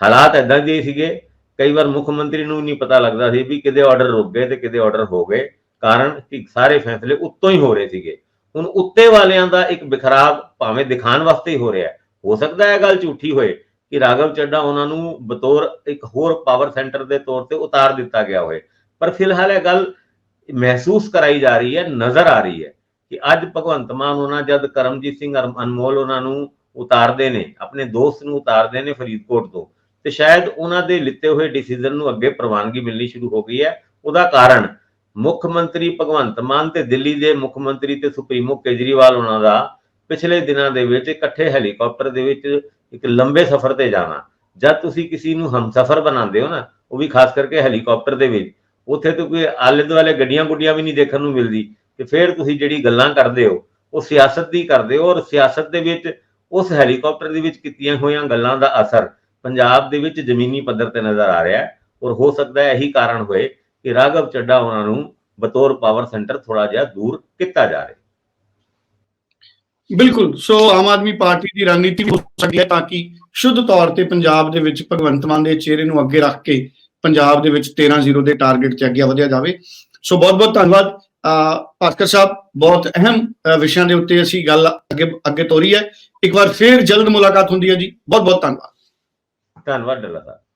ਹਾਲਾਤ ਐਦਾਂ ਦੇ ਸੀਗੇ। ਕਈ ਵਾਰ ਮੁੱਖ ਮੰਤਰੀ ਨੂੰ ਨਹੀਂ ਪਤਾ ਲੱਗਦਾ ਸੀ ਵੀ ਕਿਤੇ ਆਰਡਰ ਰੁਕ ਗਏ ਤੇ ਕਿਹਦੇ ਆਰਡਰ ਹੋ ਗਏ। ਕਾਰਨ ਕਿ ਸਾਰੇ ਫੈਸਲੇ ਉੱਤੋਂ ਹੀ ਹੋ ਰਹੇ ਸੀਗੇ। ਹੁਣ ਉੱਤੇ ਵਾਲਿਆਂ ਦਾ ਇੱਕ ਬਿਖਰਾਵ ਭਾਵੇਂ ਦਿਖਾਣ ਵਾਸਤੇ ਹੀ ਹੋ ਰਿਹਾ ਹੋ। ਸਕਦਾ ਹੈ ਗੱਲ ਝੂਠੀ ਹੋਏ ਕਿ ਰਾਘਵ ਚੱਡਾ ਉਹਨਾਂ ਨੂੰ ਬਤੌਰ ਇੱਕ ਹੋਰ ਪਾਵਰ ਸੈਂਟਰ ਦੇ ਤੌਰ ਤੇ ਉਤਾਰ ਦਿੱਤਾ ਗਿਆ ਹੋਵੇ ਪਰ ਫਿਲਹਾਲ ਇਹ ਗੱਲ ਮਹਿਸੂਸ ਕਰਾਈ ਜਾ ਰਹੀ ਹੈ, ਨਜ਼ਰ ਆ ਰਹੀ ਹੈ ਕਿ ਅੱਜ ਭਗਵੰਤ ਮਾਨ ਉਹਨਾਂ, ਜਦ ਕਰਮਜੀਤ ਸਿੰਘ ਅਨਮੋਲ ਉਹਨਾਂ ਨੂੰ ਉਤਾਰਦੇ ਨੇ, ਆਪਣੇ ਦੋਸਤ ਨੂੰ ਉਤਾਰਦੇ ਨੇ ਫਰੀਦਕੋਟ ਤੋਂ ਤੇ ਸ਼ਾਇਦ ਉਹਨਾਂ ਦੇ ਲਿੱਤੇ ਹੋਏ ਡਿਸੀਜਨ ਨੂੰ ਅੱਗੇ ਪ੍ਰਵਾਨਗੀ ਮਿਲਣੀ ਸ਼ੁਰੂ ਹੋ ਗਈ ਹੈ। ਉਹਦਾ ਕਾਰਨ ਮੁੱਖ ਮੰਤਰੀ ਭਗਵੰਤ ਮਾਨ ਤੇ ਦਿੱਲੀ ਦੇ ਮੁੱਖ ਮੰਤਰੀ ਤੇ ਸੁਪਰੀਮੋ ਕੇਜਰੀਵਾਲ ਉਹਨਾਂ ਦਾ ਪਿਛਲੇ ਦਿਨਾਂ ਦੇ ਵਿੱਚ ਇਕੱਠੇ ਹੈਲੀਕਾਪਟਰ ਦੇ ਵਿੱਚ ਇੱਕ ਲੰਬੇ ਸਫ਼ਰ ਤੇ ਜਾਣਾ। ਜਦ ਤੁਸੀਂ ਕਿਸੇ ਨੂੰ ਹਮਸਫਰ ਬਣਾਉਂਦੇ ਹੋ ਨਾ, ਉਹ ਵੀ ਖਾਸ ਕਰਕੇ ਹੈਲੀਕਾਪਟਰ ਦੇ ਵਿੱਚ, ਉੱਥੇ ਤਾਂ ਕੋਈ ਆਲੇ ਦੁਆਲੇ ਗੱਡੀਆਂ ਗੁੱਡੀਆਂ ਵੀ ਨਹੀਂ ਦੇਖਣ ਨੂੰ ਮਿਲਦੀ ਤੇ ਫਿਰ ਤੁਸੀਂ ਜਿਹੜੀ ਗੱਲਾਂ ਕਰਦੇ ਹੋ, ਉਹ ਸਿਆਸਤ ਦੀ ਕਰਦੇ ਹੋ ਔਰ ਸਿਆਸਤ ਦੇ ਵਿੱਚ ਉਸ ਹੈਲੀਕਾਪਟਰ ਦੇ ਵਿੱਚ ਕੀਤੀਆਂ ਹੋਈਆਂ ਗੱਲਾਂ ਦਾ ਅਸਰ ਪੰਜਾਬ ਦੇ ਵਿੱਚ ਜ਼ਮੀਨੀ ਪੱਧਰ ਤੇ ਨਜ਼ਰ ਆ ਰਿਹਾ ਹੈ ਔਰ ਹੋ ਸਕਦਾ ਹੈ ਇਹੀ ਕਾਰਨ ਹੋਏ ਕਿ ਰਾਘਵ ਚੱਡਾ ਉਹਨਾਂ ਨੂੰ ਬਤੌਰ ਪਾਵਰ ਸੈਂਟਰ ਥੋੜਾ ਜਿਹਾ ਦੂਰ ਕੀਤਾ ਜਾ ਰਿਹਾ। ਬਿਲਕੁਲ, ਸੋ ਆਮ ਆਦਮੀ ਪਾਰਟੀ ਦੀ ਰਣਨੀਤੀ ਹੋ ਸਕਦੀ ਹੈ ਤਾਂ ਕਿ ਸ਼ੁੱਧ ਤੌਰ ਤੇ ਪੰਜਾਬ ਦੇ ਵਿੱਚ ਭਗਵੰਤ ਮਾਨ ਦੇ ਚਿਹਰੇ ਨੂੰ ਅੱਗੇ ਰੱਖ ਕੇ ਪੰਜਾਬ ਦੇ ਵਿੱਚ 13-0 ਦੇ ਟਾਰਗੇਟ 'ਚ ਅੱਗੇ ਵਧਿਆ ਜਾਵੇ। ਸੋ ਬਹੁਤ-ਬਹੁਤ ਧੰਨਵਾਦ। ਭਾਸਕਰ ਸਾਹਿਬ, ਬਹੁਤ ਅਹਿਮ ਵਿਸ਼ਿਆਂ ਦੇ ਉੱਤੇ ਅਸੀਂ ਗੱਲ ਅੱਗੇ ਅੱਗੇ ਤੋਰੀ ਹੈ। ਇੱਕ ਵਾਰ ਫੇਰ ਜਲਦ ਮੁਲਾਕਾਤ ਹੁੰਦੀ ਹੈ ਜੀ। ਬਹੁਤ-ਬਹੁਤ ਧੰਨਵਾਦ। ਧੰਨਵਾਦ ਡੱਲਾ ਸਾਹਿਬ।